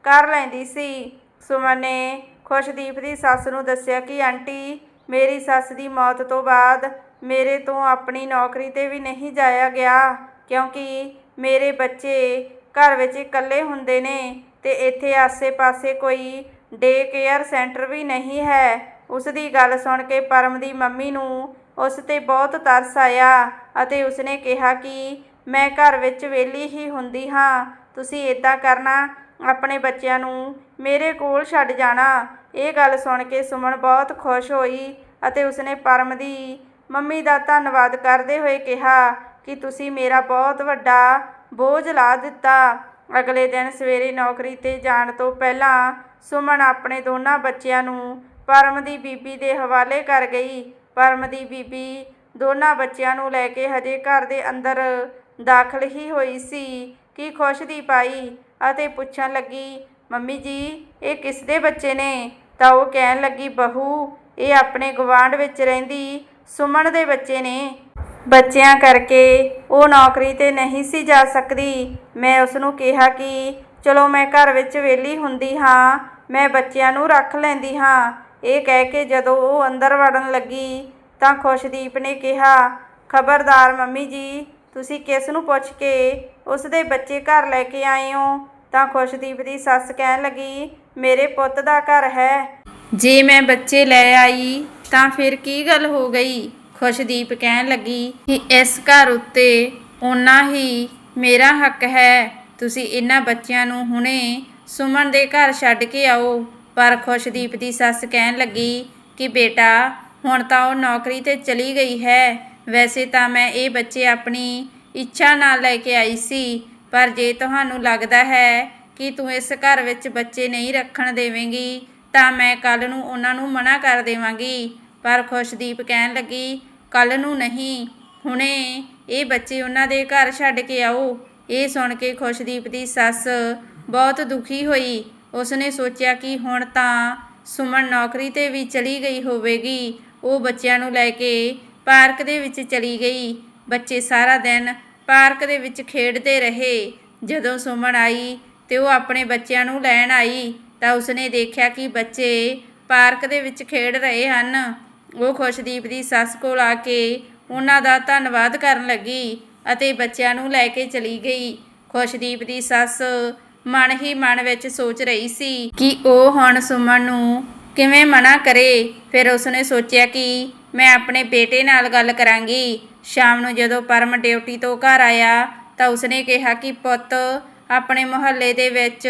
ਕਰ ਲੈਂਦੀ ਸੀ। ਸੁਮਨ ਨੇ ਖੁਸ਼ਦੀਪ ਦੀ ਸੱਸ ਨੂੰ ਦੱਸਿਆ ਕਿ, ਆਂਟੀ, ਮੇਰੀ ਸੱਸ ਦੀ ਮੌਤ ਤੋਂ ਬਾਅਦ ਮੇਰੇ ਤੋਂ ਆਪਣੀ ਨੌਕਰੀ ਤੇ ਵੀ ਨਹੀਂ ਜਾਇਆ ਗਿਆ, ਕਿਉਂਕਿ ਮੇਰੇ ਬੱਚੇ ਘਰ ਵਿੱਚ ਇਕੱਲੇ ਹੁੰਦੇ ਨੇ ਅਤੇ ਇੱਥੇ ਆਸੇ-ਪਾਸੇ ਕੋਈ ਡੇ ਕੇਅਰ ਸੈਂਟਰ ਵੀ ਨਹੀਂ ਹੈ। ਉਸ ਦੀ ਗੱਲ ਸੁਣ ਕੇ ਪਰਮ ਦੀ ਮੰਮੀ ਨੂੰ ਉਸ ਤੇ ਬਹੁਤ ਤਰਸ ਆਇਆ ਅਤੇ ਉਸਨੇ ਕਿਹਾ ਕਿ ਮੈਂ ਘਰ ਵਿੱਚ ਵਿਹਲੀ ਹੀ ਹੁੰਦੀ ਹਾਂ, ਤੁਸੀਂ ਇਦਾਂ ਕਰਨਾ, ਆਪਣੇ ਬੱਚਿਆਂ ਨੂੰ ਮੇਰੇ ਕੋਲ ਛੱਡ ਜਾਣਾ। ਇਹ ਗੱਲ ਸੁਣ ਕੇ ਸੁਮਨ ਬਹੁਤ ਖੁਸ਼ ਹੋਈ ਅਤੇ ਉਸਨੇ ਪਰਮ ਦੀ ਮੰਮੀ ਦਾ ਧੰਨਵਾਦ ਕਰਦੇ ਹੋਏ ਕਿਹਾ ਕਿ ਤੁਸੀਂ ਮੇਰਾ ਬਹੁਤ ਵੱਡਾ ਬੋਝ ਲਾ ਦਿੱਤਾ। ਅਗਲੇ ਦਿਨ ਸਵੇਰੇ ਨੌਕਰੀ ਤੇ ਜਾਣ ਤੋਂ ਪਹਿਲਾਂ ਸੁਮਨ ਆਪਣੇ ਦੋਨਾਂ ਬੱਚਿਆਂ ਨੂੰ ਪਰਮ ਦੀ ਬੀਬੀ ਦੇ ਹਵਾਲੇ ਕਰ ਗਈ। ਪਰਮ ਦੀ ਬੀਬੀ ਦੋਨਾਂ ਬੱਚਿਆਂ ਨੂੰ ਲੈ ਕੇ ਹਜੇ ਘਰ ਦੇ ਅੰਦਰ ਦਾਖਲ ਹੀ ਹੋਈ ਸੀ ਕਿ ਖੁਸ਼ ਦੀ ਪਾਈ ਅਤੇ ਪੁੱਛਣ ਲੱਗੀ, ਮੰਮੀ ਜੀ, ਇਹ ਕਿਸ ਦੇ ਬੱਚੇ ਨੇ? ਤਾਂ ਉਹ ਕਹਿਣ ਲੱਗੀ, ਬਹੂ, ਇਹ ਆਪਣੇ ਗਵਾਂਢ ਵਿੱਚ ਰਹਿੰਦੀ ਸੁਮਨ ਦੇ ਬੱਚੇ ਨੇ। ਬੱਚਿਆਂ ਕਰਕੇ ਉਹ ਨੌਕਰੀ ਤੇ ਨਹੀਂ ਸੀ ਜਾ ਸਕਦੀ। ਮੈਂ ਉਸ ਨੂੰ ਕਿਹਾ ਕਿ, ਚਲੋ ਮੈਂ ਘਰ ਵਿੱਚ ਵਿਹਲੀ ਹੁੰਦੀ ਹਾਂ, ਮੈਂ ਬੱਚਿਆਂ ਨੂੰ ਰੱਖ ਲੈਂਦੀ ਹਾਂ। ਇਹ ਕਹਿ ਕੇ ਜਦੋਂ ਉਹ ਅੰਦਰ ਵੜਨ ਲੱਗੀ, ਤਾਂ ਖੁਸ਼ਦੀਪ ਨੇ ਕਿਹਾ, ਖਬਰਦਾਰ ਮੰਮੀ ਜੀ, ਤੁਸੀਂ ਕਿਸ ਨੂੰ ਪੁੱਛ ਕੇ ਉਸ ਦੇ ਬੱਚੇ ਘਰ ਲੈ ਕੇ ਆਏ ਹੋ? ਤਾਂ ਖੁਸ਼ਦੀਪ ਦੀ ਸੱਸ ਕਹਿਣ ਲੱਗੀ, ਮੇਰੇ ਪੁੱਤ ਦਾ ਘਰ ਹੈ। ਜੇ ਮੈਂ ਬੱਚੇ ਲੈ ਆਈ, ਤਾਂ ਫਿਰ ਕੀ ਗੱਲ ਹੋ ਗਈ? ਖੁਸ਼ਦੀਪ ਕਹਿਣ ਲੱਗੀ ਕਿ ਇਸ ਘਰ ਉੱਤੇ ਓਨਾ ਹੀ ਮੇਰਾ ਹੱਕ ਹੈ। ਤੁਸੀਂ ਇਹਨਾਂ ਬੱਚਿਆਂ ਨੂੰ ਹੁਣੇ ਸੁਮਨ ਦੇ ਘਰ ਛੱਡ ਕੇ ਆਓ। ਪਰ ਖੁਸ਼ਦੀਪ ਦੀ ਸੱਸ ਕਹਿਣ ਲੱਗੀ ਕਿ ਬੇਟਾ, ਹੁਣ ਤਾਂ ਉਹ ਨੌਕਰੀ ਤੇ ਚਲੀ ਗਈ ਹੈ। ਵੈਸੇ ਤਾਂ ਮੈਂ ਇਹ ਬੱਚੇ ਆਪਣੀ ਇੱਛਾ ਨਾਲ ਲੈ ਕੇ ਆਈ ਸੀ। ਪਰ ਜੇ ਤੁਹਾਨੂੰ ਲੱਗਦਾ ਹੈ ਕਿ ਤੂੰ ਇਸ ਘਰ ਵਿੱਚ ਬੱਚੇ ਨਹੀਂ ਰੱਖਣ ਦੇਵੇਂਗੀ, ਤਾਂ ਮੈਂ ਕੱਲ ਨੂੰ ਉਹਨਾਂ ਨੂੰ ਮਨਾ ਕਰ ਦੇਵਾਂਗੀ। ਪਰ ਖੁਸ਼ਦੀਪ ਕਹਿਣ ਲੱਗੀ ਕੱਲ ਨੂੰ ਨਹੀਂ, ਹੁਣੇ ਇਹ ਬੱਚੇ ਉਹਨਾਂ ਦੇ ਘਰ ਛੱਡ ਕੇ ਆਓ। ਇਹ ਸੁਣ ਕੇ ਖੁਸ਼ਦੀਪ ਦੀ ਸੱਸ ਬਹੁਤ ਦੁਖੀ ਹੋਈ। ਉਸਨੇ ਸੋਚਿਆ ਕਿ ਹੁਣ ਤਾਂ ਸੁਮਨ ਨੌਕਰੀ ਤੇ ਵੀ ਚਲੀ ਗਈ ਹੋਵੇਗੀ। ਉਹ ਬੱਚਿਆਂ ਨੂੰ ਲੈ ਕੇ ਪਾਰਕ ਦੇ ਵਿੱਚ ਚਲੀ ਗਈ। ਬੱਚੇ ਸਾਰਾ ਦਿਨ ਪਾਰਕ ਦੇ ਵਿੱਚ ਖੇਡਦੇ ਰਹੇ। ਜਦੋਂ ਸੁਮਨ ਆਈ ਤੇ ਉਹ ਆਪਣੇ ਬੱਚਿਆਂ ਨੂੰ ਲੈਣ ਆਈ ਤਾਂ ਉਸਨੇ ਦੇਖਿਆ ਕਿ ਬੱਚੇ ਪਾਰਕ ਦੇ ਵਿੱਚ ਖੇਡ ਰਹੇ ਹਨ। ਉਹ ਖੁਸ਼ਦੀਪ ਦੀ ਸੱਸ ਕੋਲ ਆ ਕੇ ਉਹਨਾਂ ਦਾ ਧੰਨਵਾਦ ਕਰਨ ਲੱਗੀ ਅਤੇ ਬੱਚਿਆਂ ਨੂੰ ਲੈ ਕੇ ਚਲੀ ਗਈ। ਖੁਸ਼ਦੀਪ ਦੀ ਸੱਸ ਮਨ ਹੀ ਮਨ ਵਿੱਚ ਸੋਚ ਰਹੀ ਸੀ ਕਿ ਉਹ ਹੁਣ ਸੁਮਨ ਨੂੰ ਕਿਵੇਂ ਮਨਾ ਕਰੇ। ਫਿਰ ਉਸਨੇ ਸੋਚਿਆ ਕਿ ਮੈਂ ਆਪਣੇ ਬੇਟੇ ਨਾਲ ਗੱਲ ਕਰਾਂਗੀ। ਸ਼ਾਮ ਨੂੰ ਜਦੋਂ ਪਰਮ ਡਿਊਟੀ ਤੋਂ ਘਰ ਆਇਆ ਤਾਂ ਉਸਨੇ ਕਿਹਾ ਕਿ ਪੁੱਤ, ਆਪਣੇ ਮੁਹੱਲੇ ਦੇ ਵਿੱਚ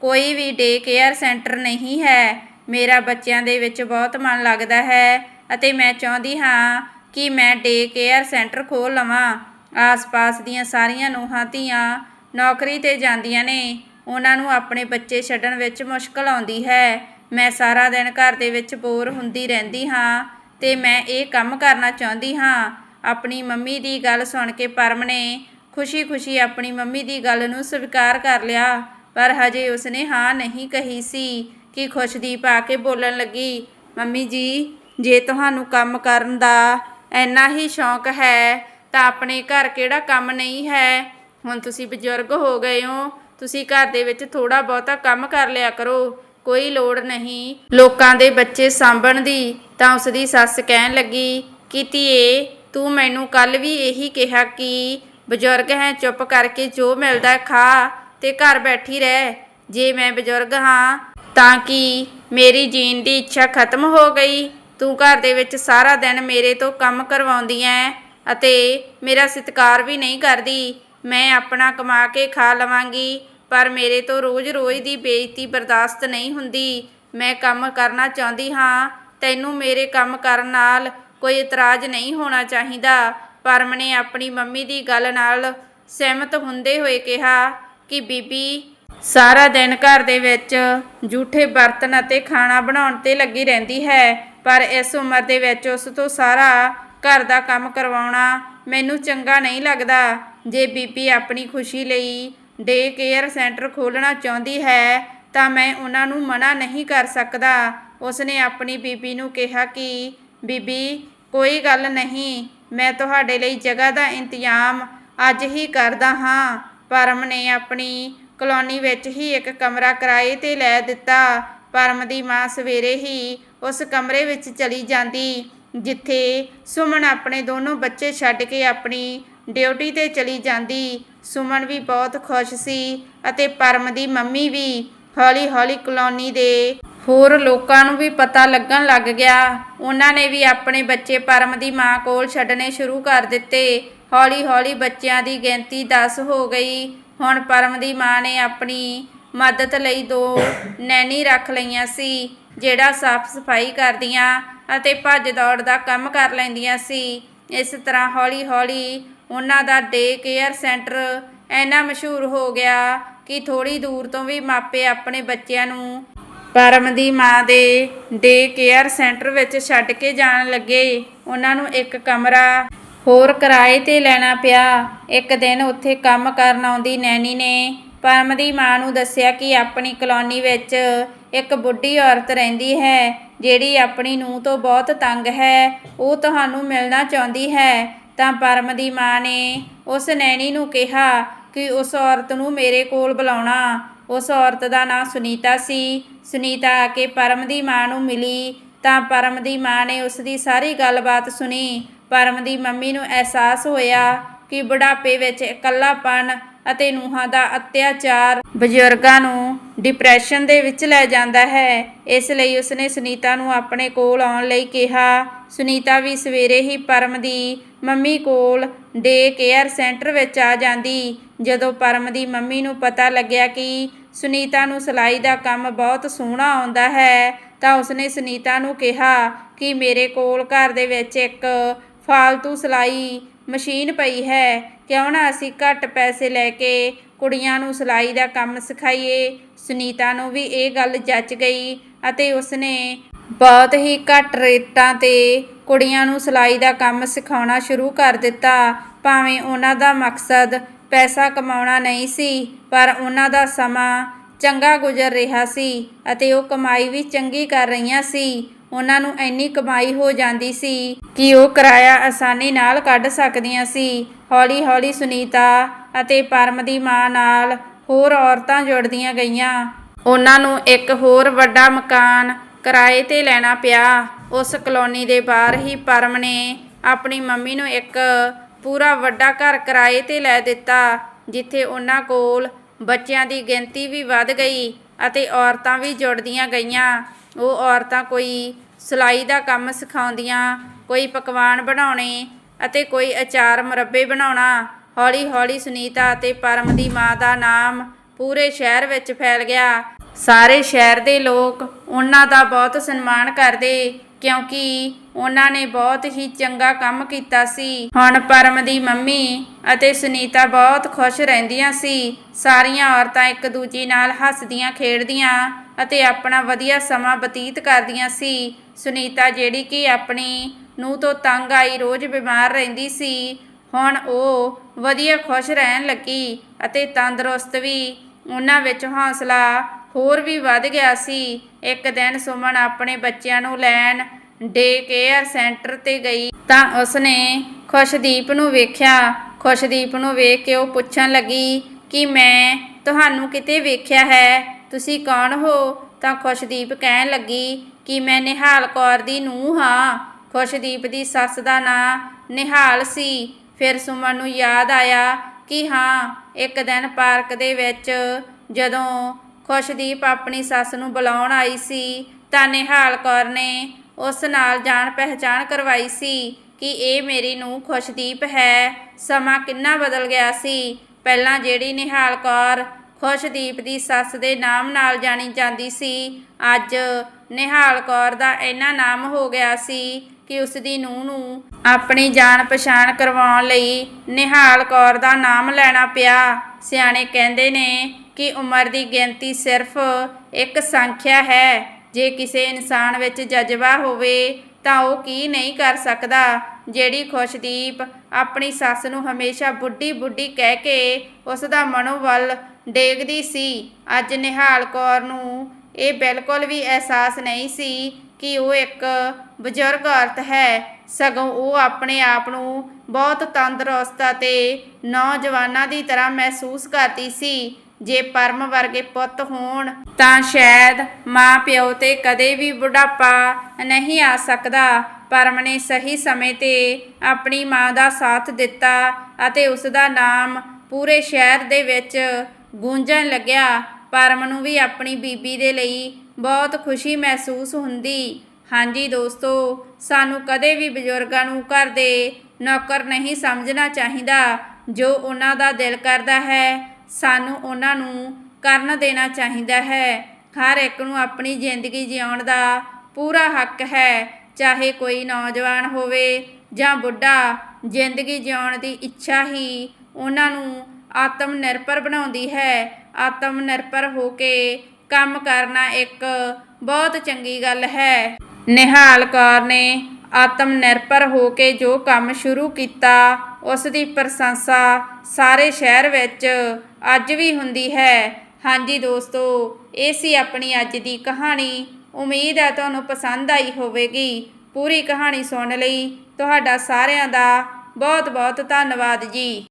ਕੋਈ ਵੀ ਡੇ ਕੇਅਰ ਸੈਂਟਰ ਨਹੀਂ ਹੈ। ਮੇਰਾ ਬੱਚਿਆਂ ਦੇ ਵਿੱਚ ਬਹੁਤ ਮਨ ਲੱਗਦਾ ਹੈ। ਅਤੇ ਮੈਂ ਚਾਹੁੰਦੀ ਹਾਂ ਕਿ ਮੈਂ ਡੇ ਕੇਅਰ ਸੈਂਟਰ ਖੋਲ੍ਹ ਲਵਾਂ। ਆਸ-ਪਾਸ ਦੀਆਂ ਸਾਰੀਆਂ ਨੂੰਹਾਂ, ਧੀਆਂ ਨੌਕਰੀ ਤੇ ਜਾਂਦੀਆਂ ਨੇ। ਉਹਨਾਂ ਨੂੰ ਆਪਣੇ ਬੱਚੇ ਛੱਡਣ ਵਿੱਚ ਮੁਸ਼ਕਲ ਆਉਂਦੀ ਹੈ। ਮੈਂ ਸਾਰਾ ਦਿਨ ਘਰ ਦੇ ਵਿੱਚ ਬੋਰ ਹੁੰਦੀ ਰਹਿੰਦੀ ਹਾਂ ਤੇ ਮੈਂ ਇਹ ਕੰਮ ਕਰਨਾ ਚਾਹੁੰਦੀ ਹਾਂ। ਆਪਣੀ ਮੰਮੀ ਦੀ ਗੱਲ ਸੁਣ ਕੇ ਪਰਮ ਨੇ ਖੁਸ਼ੀ-ਖੁਸ਼ੀ ਆਪਣੀ ਮੰਮੀ ਦੀ ਗੱਲ ਨੂੰ ਸਵੀਕਾਰ ਕਰ ਲਿਆ। ਪਰ ਹਜੇ ਉਸਨੇ ਹਾਂ ਨਹੀਂ ਕਹੀ ਸੀ ਕਿ ਖੁਸ਼ਦੀਪ ਆ ਕੇ ਬੋਲਣ ਲੱਗੀ, ਮੰਮੀ ਜੀ ਜੇ ਤੁਹਾਨੂੰ ਕੰਮ ਕਰਨ ਦਾ ਇੰਨਾ ਹੀ ਸ਼ੌਂਕ ਹੈ, ਤਾਂ ਆਪਣੇ ਘਰ ਕਿਹੜਾ ਕੰਮ ਨਹੀਂ ਹੈ? ਹੁਣ ਤੁਸੀਂ ਬਜ਼ੁਰਗ ਹੋ ਗਏ ਹੋ, ਤੁਸੀਂ ਘਰ ਦੇ ਵਿੱਚ ਥੋੜਾ ਬਹੁਤਾ ਕੰਮ ਕਰ ਲਿਆ ਕਰੋ, ਕੋਈ ਲੋੜ ਨਹੀਂ। ਲੋਕਾਂ ਦੇ ਬੱਚੇ ਸਾਂਭਣ ਦੀ ਤਾਂ ਉਸ ਦੀ ਸੱਸ ਕਹਿਣ ਲੱਗੀ, ਕਿ ਧੀਏ, ਤੂੰ ਮੈਨੂੰ ਕੱਲ ਵੀ ਇਹੀ ਕਿਹਾ ਕਿ ਬਜ਼ੁਰਗ ਹੈ, ਚੁੱਪ ਕਰਕੇ ਜੋ ਮਿਲਦਾ ਖਾ ਤੇ ਘਰ ਬੈਠੀ ਰਹਿ। ਜੇ ਮੈਂ ਬਜ਼ੁਰਗ ਹਾਂ, ਤਾਂ ਕਿ ਮੇਰੀ ਜੀਣ ਦੀ ਇੱਛਾ ਖਤਮ ਹੋ ਗਈ? ਤੂੰ ਘਰ ਦੇ ਵਿੱਚ ਸਾਰਾ ਦਿਨ ਮੇਰੇ ਤੋਂ ਕੰਮ ਕਰਵਾਉਂਦੀ ਐ ਅਤੇ ਮੇਰਾ ਸਤਿਕਾਰ ਵੀ ਨਹੀਂ ਕਰਦੀ। ਮੈਂ ਆਪਣਾ ਕਮਾ ਕੇ ਖਾ ਲਵਾਂਗੀ, ਪਰ ਮੇਰੇ ਤੋਂ ਰੋਜ਼-ਰੋਜ਼ ਦੀ ਬੇਇੱਜ਼ਤੀ ਬਰਦਾਸ਼ਤ ਨਹੀਂ ਹੁੰਦੀ। ਮੈਂ ਕੰਮ ਕਰਨਾ ਚਾਹੁੰਦੀ ਹਾਂ, ਤੈਨੂੰ ਮੇਰੇ ਕੰਮ ਕਰਨ ਨਾਲ ਕੋਈ ਇਤਰਾਜ਼ ਨਹੀਂ ਹੋਣਾ ਚਾਹੀਦਾ। ਪਰਮ ਨੇ ਆਪਣੀ ਮੰਮੀ ਦੀ ਗੱਲ ਨਾਲ ਸਹਿਮਤ ਹੁੰਦੇ ਹੋਏ ਕਿਹਾ ਕਿ ਬੀਬੀ, ਸਾਰਾ ਦਿਨ ਘਰ ਦੇ ਵਿੱਚ ਜੂਠੇ ਬਰਤਨ ਅਤੇ ਖਾਣਾ ਬਣਾਉਣ ਤੇ ਲੱਗੀ ਰਹਿੰਦੀ ਹੈ। ਪਰ ਇਸ ਉਮਰ ਦੇ ਵਿੱਚ ਉਸ ਤੋਂ ਸਾਰਾ ਘਰ ਦਾ ਕੰਮ ਕਰਵਾਉਣਾ ਮੈਨੂੰ ਚੰਗਾ ਨਹੀਂ ਲੱਗਦਾ। ਜੇ ਬੀਬੀ ਆਪਣੀ ਖੁਸ਼ੀ ਲਈ ਡੇ ਕੇਅਰ ਸੈਂਟਰ ਖੋਲ੍ਹਣਾ ਚਾਹੁੰਦੀ ਹੈ, ਤਾਂ ਮੈਂ ਉਹਨਾਂ ਨੂੰ ਮਨਾ ਨਹੀਂ ਕਰ ਸਕਦਾ। ਉਸਨੇ ਆਪਣੀ ਬੀਬੀ ਨੂੰ ਕਿਹਾ ਕਿ, ਬੀਬੀ, ਕੋਈ ਗੱਲ ਨਹੀਂ, ਮੈਂ ਤੁਹਾਡੇ ਲਈ ਜਗ੍ਹਾ ਦਾ ਇੰਤਜ਼ਾਮ ਅੱਜ ਹੀ ਕਰਦਾ ਹਾਂ। ਪਰਮ ਨੇ ਆਪਣੀ ਕਲੋਨੀ ਵਿੱਚ ਹੀ ਇੱਕ ਕਮਰਾ ਕਿਰਾਏ ਤੇ ਲੈ ਦਿੱਤਾ। ਪਰਮ ਦੀ ਮਾਂ ਸਵੇਰੇ ਹੀ ਉਸ ਕਮਰੇ ਵਿੱਚ ਚਲੀ ਜਾਂਦੀ, ਜਿੱਥੇ ਸੁਮਨ ਆਪਣੇ ਦੋਨੋਂ ਬੱਚੇ ਛੱਡ ਕੇ ਆਪਣੀ ਡਿਊਟੀ ਤੇ ਚਲੀ ਜਾਂਦੀ। ਸੁਮਨ ਵੀ ਬਹੁਤ ਖੁਸ਼ ਸੀ ਅਤੇ ਪਰਮ ਦੀ ਮੰਮੀ ਵੀ ਹੌਲੀ-ਹੌਲੀ ਕਲੋਨੀ ਦੇ ਹੋਰ ਲੋਕਾਂ ਨੂੰ ਵੀ ਪਤਾ ਲੱਗਣ ਲੱਗ ਗਿਆ। ਉਹਨਾਂ ਨੇ ਵੀ ਆਪਣੇ ਬੱਚੇ ਪਰਮ ਦੀ ਮਾਂ ਕੋਲ ਛੱਡਣੇ ਸ਼ੁਰੂ ਕਰ ਦਿੱਤੇ। ਹੌਲੀ-ਹੌਲੀ ਬੱਚਿਆਂ ਦੀ ਗਿਣਤੀ 10 ਹੋ ਗਈ। ਹੁਣ ਪਰਮ ਦੀ ਮਾਂ ਨੇ ਆਪਣੀ ਮਦਦ ਲਈ ਦੋ ਨੈਣੀ ਰੱਖ ਲਈਆਂ ਸੀ, ਜਿਹੜਾ ਸਾਫ਼ ਸਫ਼ਾਈ ਕਰਦੀਆਂ ਅਤੇ ਭੱਜ ਦੌੜ ਦਾ ਕੰਮ ਕਰ ਲੈਂਦੀਆਂ ਸੀ। ਇਸ ਤਰ੍ਹਾਂ ਹੌਲੀ-ਹੌਲੀ ਉਹਨਾਂ ਦਾ ਡੇ ਕੇਅਰ ਸੈਂਟਰ ਇੰਨਾ ਮਸ਼ਹੂਰ ਹੋ ਗਿਆ ਕਿ ਥੋੜੀ ਦੂਰ ਤੋਂ ਵੀ ਮਾਪੇ ਆਪਣੇ ਬੱਚਿਆਂ ਨੂੰ ਪਰਮ ਦੀ ਮਾਂ ਦੇ ਡੇ ਕੇਅਰ ਸੈਂਟਰ ਵਿੱਚ ਛੱਡ ਕੇ ਜਾਣ ਲੱਗੇ। ਉਹਨਾਂ ਨੂੰ ਇੱਕ ਕਮਰਾ ਹੋਰ ਕਿਰਾਏ ਤੇ ਲੈਣਾ ਪਿਆ। ਇੱਕ ਦਿਨ ਉੱਥੇ ਕੰਮ ਕਰਨ ਆਉਂਦੀ ਨੈਣੀ ਨੇ ਪਰਮ ਦੀ ਮਾਂ ਨੂੰ ਦੱਸਿਆ ਕਿ ਆਪਣੀ ਕਲੋਨੀ ਵਿੱਚ ਇੱਕ ਬੁੱਢੀ ਔਰਤ ਰਹਿੰਦੀ ਹੈ, ਜਿਹੜੀ ਆਪਣੀ ਨੂੰਹ ਤੋਂ ਬਹੁਤ ਤੰਗ ਹੈ, ਉਹ ਤੁਹਾਨੂੰ ਮਿਲਣਾ ਚਾਹੁੰਦੀ ਹੈ। ਤਾਂ ਪਰਮ ਦੀ ਮਾਂ ਨੇ ਉਸ ਨੈਣੀ ਨੂੰ ਕਿਹਾ ਕਿ ਉਸ ਔਰਤ ਨੂੰ ਮੇਰੇ ਕੋਲ ਬੁਲਾਉਣਾ। ਉਸ ਔਰਤ ਦਾ ਨਾਂ ਸੁਨੀਤਾ ਸੀ। ਸੁਨੀਤਾ ਆ ਕੇ ਪਰਮ ਦੀ ਮਾਂ ਨੂੰ ਮਿਲੀ। ਤਾਂ ਪਰਮ ਦੀ ਮਾਂ ਨੇ ਉਸ ਦੀ ਸਾਰੀ ਗੱਲਬਾਤ ਸੁਣੀ। ਪਰਮ ਦੀ ਮੰਮੀ ਨੂੰ ਅਹਿਸਾਸ ਹੋਇਆ ਕਿ ਬੁਢਾਪੇ ਵਿੱਚ ਇਕੱਲਾਪਣ ਅਤੇ ਨੂੰਹਾਂ ਦਾ ਅਤਿਆਚਾਰ ਬਜ਼ੁਰਗਾਂ ਨੂੰ ਡਿਪਰੈਸ਼ਨ ਦੇ ਵਿੱਚ ਲੈ ਜਾਂਦਾ ਹੈ। ਇਸ ਲਈ ਉਸਨੇ ਸੁਨੀਤਾ ਨੂੰ ਆਪਣੇ ਕੋਲ ਆਉਣ ਲਈ ਕਿਹਾ। ਸੁਨੀਤਾ ਵੀ ਸਵੇਰੇ ਹੀ ਪਰਮ ਦੀ ਮੰਮੀ ਕੋਲ ਡੇ ਕੇਅਰ ਸੈਂਟਰ ਵਿੱਚ ਆ ਜਾਂਦੀ। ਜਦੋਂ ਪਰਮ ਦੀ ਮੰਮੀ ਨੂੰ ਪਤਾ ਲੱਗਿਆ ਕਿ ਸੁਨੀਤਾ ਨੂੰ ਸਿਲਾਈ ਦਾ ਕੰਮ ਬਹੁਤ ਸੋਹਣਾ ਆਉਂਦਾ ਹੈ, ਤਾਂ ਉਸਨੇ ਸੁਨੀਤਾ ਨੂੰ ਕਿਹਾ ਕਿ ਮੇਰੇ ਕੋਲ ਘਰ ਦੇ ਵਿੱਚ ਇੱਕ ਫਾਲਤੂ ਸਿਲਾਈ ਮਸ਼ੀਨ ਪਈ ਹੈ। ਕਿਉਂ ਨਾ ਅਸੀਂ ਘੱਟ ਪੈਸੇ ਲੈ ਕੇ ਕੁੜੀਆਂ ਨੂੰ ਸਿਲਾਈ ਦਾ ਕੰਮ ਸਿਖਾਈਏ। ਸੁਨੀਤਾ ਨੂੰ ਵੀ ਇਹ ਗੱਲ ਜੱਚ ਗਈ ਅਤੇ ਉਸਨੇ ਬਹੁਤ ਹੀ ਘੱਟ ਰੇਟਾਂ ਤੇ ਕੁੜੀਆਂ ਨੂੰ ਸਿਲਾਈ ਦਾ ਕੰਮ ਸਿਖਾਉਣਾ ਸ਼ੁਰੂ ਕਰ ਦਿੱਤਾ। ਭਾਵੇਂ ਉਹਨਾਂ ਦਾ ਮਕਸਦ ਪੈਸਾ ਕਮਾਉਣਾ ਨਹੀਂ ਸੀ, ਪਰ ਉਹਨਾਂ ਦਾ ਸਮਾਂ ਚੰਗਾ ਗੁਜ਼ਰ ਰਿਹਾ ਸੀ ਅਤੇ ਉਹ ਕਮਾਈ ਵੀ ਚੰਗੀ ਕਰ ਰਹੀਆਂ ਸੀ। ਉਹਨਾਂ ਨੂੰ ਇੰਨੀ ਕਮਾਈ ਹੋ ਜਾਂਦੀ ਸੀ ਕਿ ਉਹ ਕਿਰਾਇਆ ਆਸਾਨੀ ਨਾਲ ਕੱਢ ਸਕਦੀਆਂ ਸੀ। ਹੌਲੀ-ਹੌਲੀ ਸੁਨੀਤਾ ਅਤੇ ਪਰਮ ਦੀ ਮਾਂ ਨਾਲ ਹੋਰ ਔਰਤਾਂ ਜੁੜਦੀਆਂ ਗਈਆਂ। ਉਹਨਾਂ ਨੂੰ ਇੱਕ ਹੋਰ ਵੱਡਾ ਮਕਾਨ ਕਿਰਾਏ ਤੇ ਲੈਣਾ ਪਿਆ। ਉਸ ਕਲੋਨੀ ਦੇ ਬਾਹਰ ਹੀ ਪਰਮ ਨੇ ਆਪਣੀ ਮੰਮੀ ਨੂੰ ਇੱਕ ਪੂਰਾ ਵੱਡਾ ਘਰ ਕਿਰਾਏ ਤੇ ਲੈ ਦਿੱਤਾ, ਜਿੱਥੇ ਉਹਨਾਂ ਕੋਲ ਬੱਚਿਆਂ ਦੀ ਗਿਣਤੀ ਵੀ ਵੱਧ ਗਈ ਅਤੇ ਔਰਤਾਂ ਵੀ ਜੁੜਦੀਆਂ ਗਈਆਂ। ਉਹ ਔਰਤਾਂ ਕੋਈ ਸਿਲਾਈ ਦਾ ਕੰਮ ਸਿਖਾਉਂਦੀਆਂ, ਕੋਈ ਪਕਵਾਨ ਬਣਾਉਣੇ ਅਤੇ ਕੋਈ ਅਚਾਰ ਮੁਰੱਬੇ ਬਣਾਉਣਾ। ਹੌਲੀ-ਹੌਲੀ ਸੁਨੀਤਾ ਅਤੇ ਪਰਮ ਦੀ ਮਾਂ ਦਾ ਨਾਮ ਪੂਰੇ ਸ਼ਹਿਰ ਵਿੱਚ ਫੈਲ ਗਿਆ। ਸਾਰੇ ਸ਼ਹਿਰ ਦੇ ਲੋਕ ਉਹਨਾਂ ਦਾ ਬਹੁਤ ਸਨਮਾਨ ਕਰਦੇ। ਕਿਉਂਕਿ ਉਹਨਾਂ ਨੇ ਬਹੁਤ ਹੀ ਚੰਗਾ ਕੰਮ ਕੀਤਾ ਸੀ। ਹੁਣ ਪਰਮ ਦੀ ਮੰਮੀ ਅਤੇ ਸੁਨੀਤਾ ਬਹੁਤ ਖੁਸ਼ ਰਹਿੰਦੀਆਂ ਸੀ। ਸਾਰੀਆਂ ਔਰਤਾਂ ਇੱਕ ਦੂਜੀ ਨਾਲ ਹੱਸਦੀਆਂ, ਖੇਡਦੀਆਂ ਅਤੇ ਆਪਣਾ ਵਧੀਆ ਸਮਾਂ ਬਤੀਤ ਕਰਦੀਆਂ ਸੀ। ਸੁਨੀਤਾ ਜਿਹੜੀ ਕਿ ਆਪਣੀ ਨੂੰਹ ਤੋਂ ਤੰਗ ਆਈ ਰੋਜ਼ ਬਿਮਾਰ ਰਹਿੰਦੀ ਸੀ, ਹੁਣ ਉਹ ਵਧੀਆ ਖੁਸ਼ ਰਹਿਣ ਲੱਗੀ ਅਤੇ ਤੰਦਰੁਸਤ ਵੀ। ਉਹਨਾਂ ਵਿੱਚ ਹੌਸਲਾ ਹੋਰ ਵੀ ਵੱਧ ਗਿਆ ਸੀ। ਇੱਕ ਦਿਨ ਸੁਮਨ ਆਪਣੇ ਬੱਚਿਆਂ ਨੂੰ ਲੈਣ ਡੇ ਕੇਅਰ ਸੈਂਟਰ ਤੇ ਗਈ ਤਾਂ ਉਸਨੇ ਖੁਸ਼ਦੀਪ ਨੂੰ ਵੇਖਿਆ। ਖੁਸ਼ਦੀਪ ਨੂੰ ਵੇਖ ਕੇ ਉਹ ਪੁੱਛਣ ਲੱਗੀ ਕਿ ਮੈਂ ਤੁਹਾਨੂੰ ਕਿਤੇ ਵੇਖਿਆ ਹੈ? ਤੁਸੀਂ ਕੌਣ ਹੋ? ਤਾਂ ਖੁਸ਼ਦੀਪ ਕਹਿਣ ਲੱਗੀ ਕਿ ਮੈਂ ਨਿਹਾਲ ਕੌਰ ਦੀ ਨੂੰਹ ਹਾਂ। ਖੁਸ਼ਦੀਪ ਦੀ ਸੱਸ ਦਾ ਨਾਂ ਨਿਹਾਲ ਸੀ। ਫਿਰ ਸੁਮਨ ਨੂੰ ਯਾਦ ਆਇਆ ਕਿ ਹਾਂ, ਇੱਕ ਦਿਨ ਪਾਰਕ ਦੇ ਵਿੱਚ ਜਦੋਂ ਖੁਸ਼ਦੀਪ ਆਪਣੀ ਸੱਸ ਨੂੰ ਬੁਲਾਉਣ ਆਈ ਸੀ। ਤਾਂ ਨਿਹਾਲ ਕੌਰ ਨੇ ਉਸ ਨਾਲ ਜਾਣ ਪਹਿਚਾਣ ਕਰਵਾਈ ਸੀ ਕਿ ਇਹ ਮੇਰੀ ਨੂੰ ਖੁਸ਼ਦੀਪ ਹੈ। ਸਮਾਂ ਕਿੰਨਾ ਬਦਲ ਗਿਆ ਸੀ। ਪਹਿਲਾਂ ਜਿਹੜੀ ਨਿਹਾਲ ਕੌਰ ਖੁਸ਼ਦੀਪ ਦੀ ਸੱਸ ਦੇ ਨਾਮ ਨਾਲ ਜਾਣੀ ਜਾਂਦੀ ਸੀ, ਅੱਜ ਨਿਹਾਲ ਕੌਰ ਦਾ ਇੰਨਾ ਨਾਮ ਹੋ ਗਿਆ ਸੀ ਕਿ ਉਸ ਦੀ ਨੂੰਹ ਨੂੰ ਆਪਣੀ ਜਾਣ ਪਛਾਣ ਕਰਵਾਉਣ ਲਈ ਨਿਹਾਲ ਕੌਰ ਦਾ ਨਾਮ ਲੈਣਾ ਪਿਆ। ਸਿਆਣੇ ਕਹਿੰਦੇ ਨੇ ਕਿ ਉਮਰ ਦੀ ਗਿਣਤੀ ਸਿਰਫ ਇੱਕ ਸੰਖਿਆ ਹੈ। ਜੇ ਕਿਸੇ ਇਨਸਾਨ ਵਿੱਚ ਜਜ਼ਬਾ ਹੋਵੇ, ਤਾਂ ਉਹ ਕੀ ਨਹੀਂ ਕਰ ਸਕਦਾ? ਜਿਹੜੀ ਖੁਸ਼ਦੀਪ ਆਪਣੀ ਸੱਸ ਨੂੰ ਹਮੇਸ਼ਾ ਬੁੱਢੀ ਬੁੱਢੀ ਕਹਿ ਕੇ ਉਸ ਦਾ ਮਨੋਬਲ ਡੇਗਦੀ ਸੀ, ਅੱਜ ਨਿਹਾਲ ਕੌਰ ਨੂੰ ਇਹ ਬਿਲਕੁਲ ਵੀ ਅਹਿਸਾਸ ਨਹੀਂ ਸੀ ਕਿ ਉਹ ਇੱਕ ਬਜ਼ੁਰਗ ਔਰਤ ਹੈ। ਸਗੋਂ ਉਹ ਆਪਣੇ ਆਪ ਨੂੰ ਬਹੁਤ ਤੰਦਰੁਸਤ ਅਤੇ ਨੌਜਵਾਨਾਂ ਦੀ ਤਰ੍ਹਾਂ ਮਹਿਸੂਸ ਕਰਦੀ ਸੀ। ਜੇ ਪਰਮ ਵਰਗੇ ਪੁੱਤ ਹੋਣ, ਤਾਂ ਸ਼ਾਇਦ ਮਾਂ ਪਿਓ ਤੇ ਕਦੇ ਵੀ ਬੁਢਾਪਾ ਨਹੀਂ ਆ ਸਕਦਾ। ਪਰਮ ਨੇ ਸਹੀ ਸਮੇਂ ਤੇ ਆਪਣੀ ਮਾਂ ਦਾ ਸਾਥ ਦਿੱਤਾ ਅਤੇ ਉਸ ਦਾ ਨਾਮ ਪੂਰੇ ਸ਼ਹਿਰ ਦੇ ਵਿੱਚ ਗੂੰਜਣ ਲੱਗਿਆ। ਪਰਮ ਨੂੰ ਵੀ ਆਪਣੀ ਬੀਬੀ ਦੇ ਲਈ ਬਹੁਤ ਖੁਸ਼ੀ ਮਹਿਸੂਸ ਹੁੰਦੀ। ਹਾਂਜੀ ਦੋਸਤੋ, ਸਾਨੂੰ ਕਦੇ ਵੀ ਬਜ਼ੁਰਗਾਂ ਨੂੰ ਘਰ ਦੇ ਨੌਕਰ ਨਹੀਂ ਸਮਝਣਾ ਚਾਹੀਦਾ, ਜੋ ਉਹਨਾਂ ਦਾ ਦਿਲ ਕਰਦਾ ਹੈ। ਸਾਨੂੰ ਉਹਨਾਂ ਨੂੰ ਕਰਨ ਦੇਣਾ ਚਾਹੀਦਾ ਹੈ। ਹਰ ਇੱਕ ਨੂੰ ਆਪਣੀ ਜ਼ਿੰਦਗੀ ਜਿਉਣ ਦਾ ਪੂਰਾ ਹੱਕ ਹੈ। ਚਾਹੇ ਕੋਈ ਨੌਜਵਾਨ ਹੋਵੇ ਜਾਂ ਬੁੱਢਾ, ਜ਼ਿੰਦਗੀ ਜਿਉਣ ਦੀ ਇੱਛਾ ਹੀ ਉਹਨਾਂ ਨੂੰ ਆਤਮ ਨਿਰਭਰ ਬਣਾਉਂਦੀ ਹੈ। ਆਤਮ ਨਿਰਭਰ ਹੋ ਕੇ ਕੰਮ ਕਰਨਾ ਇੱਕ ਬਹੁਤ ਚੰਗੀ ਗੱਲ ਹੈ। ਨਿਹਾਲ ਕੌਰ ਨੇ ਆਤਮ ਨਿਰਭਰ ਹੋ ਕੇ ਜੋ ਕੰਮ ਸ਼ੁਰੂ ਕੀਤਾ, ਉਸ ਦੀ ਪ੍ਰਸ਼ੰਸਾ ਸਾਰੇ ਸ਼ਹਿਰ ਵਿੱਚ ਅੱਜ ਵੀ ਹੁੰਦੀ ਹੈ। ਹਾਂਜੀ ਦੋਸਤੋ, ਇਹ ਸੀ ਆਪਣੀ ਅੱਜ ਦੀ ਕਹਾਣੀ। ਉਮੀਦ ਹੈ ਤੁਹਾਨੂੰ ਪਸੰਦ ਆਈ ਹੋਵੇਗੀ। ਪੂਰੀ ਕਹਾਣੀ ਸੁਣਨ ਲਈ ਤੁਹਾਡਾ ਸਾਰਿਆਂ ਦਾ ਬਹੁਤ ਬਹੁਤ ਧੰਨਵਾਦ ਜੀ।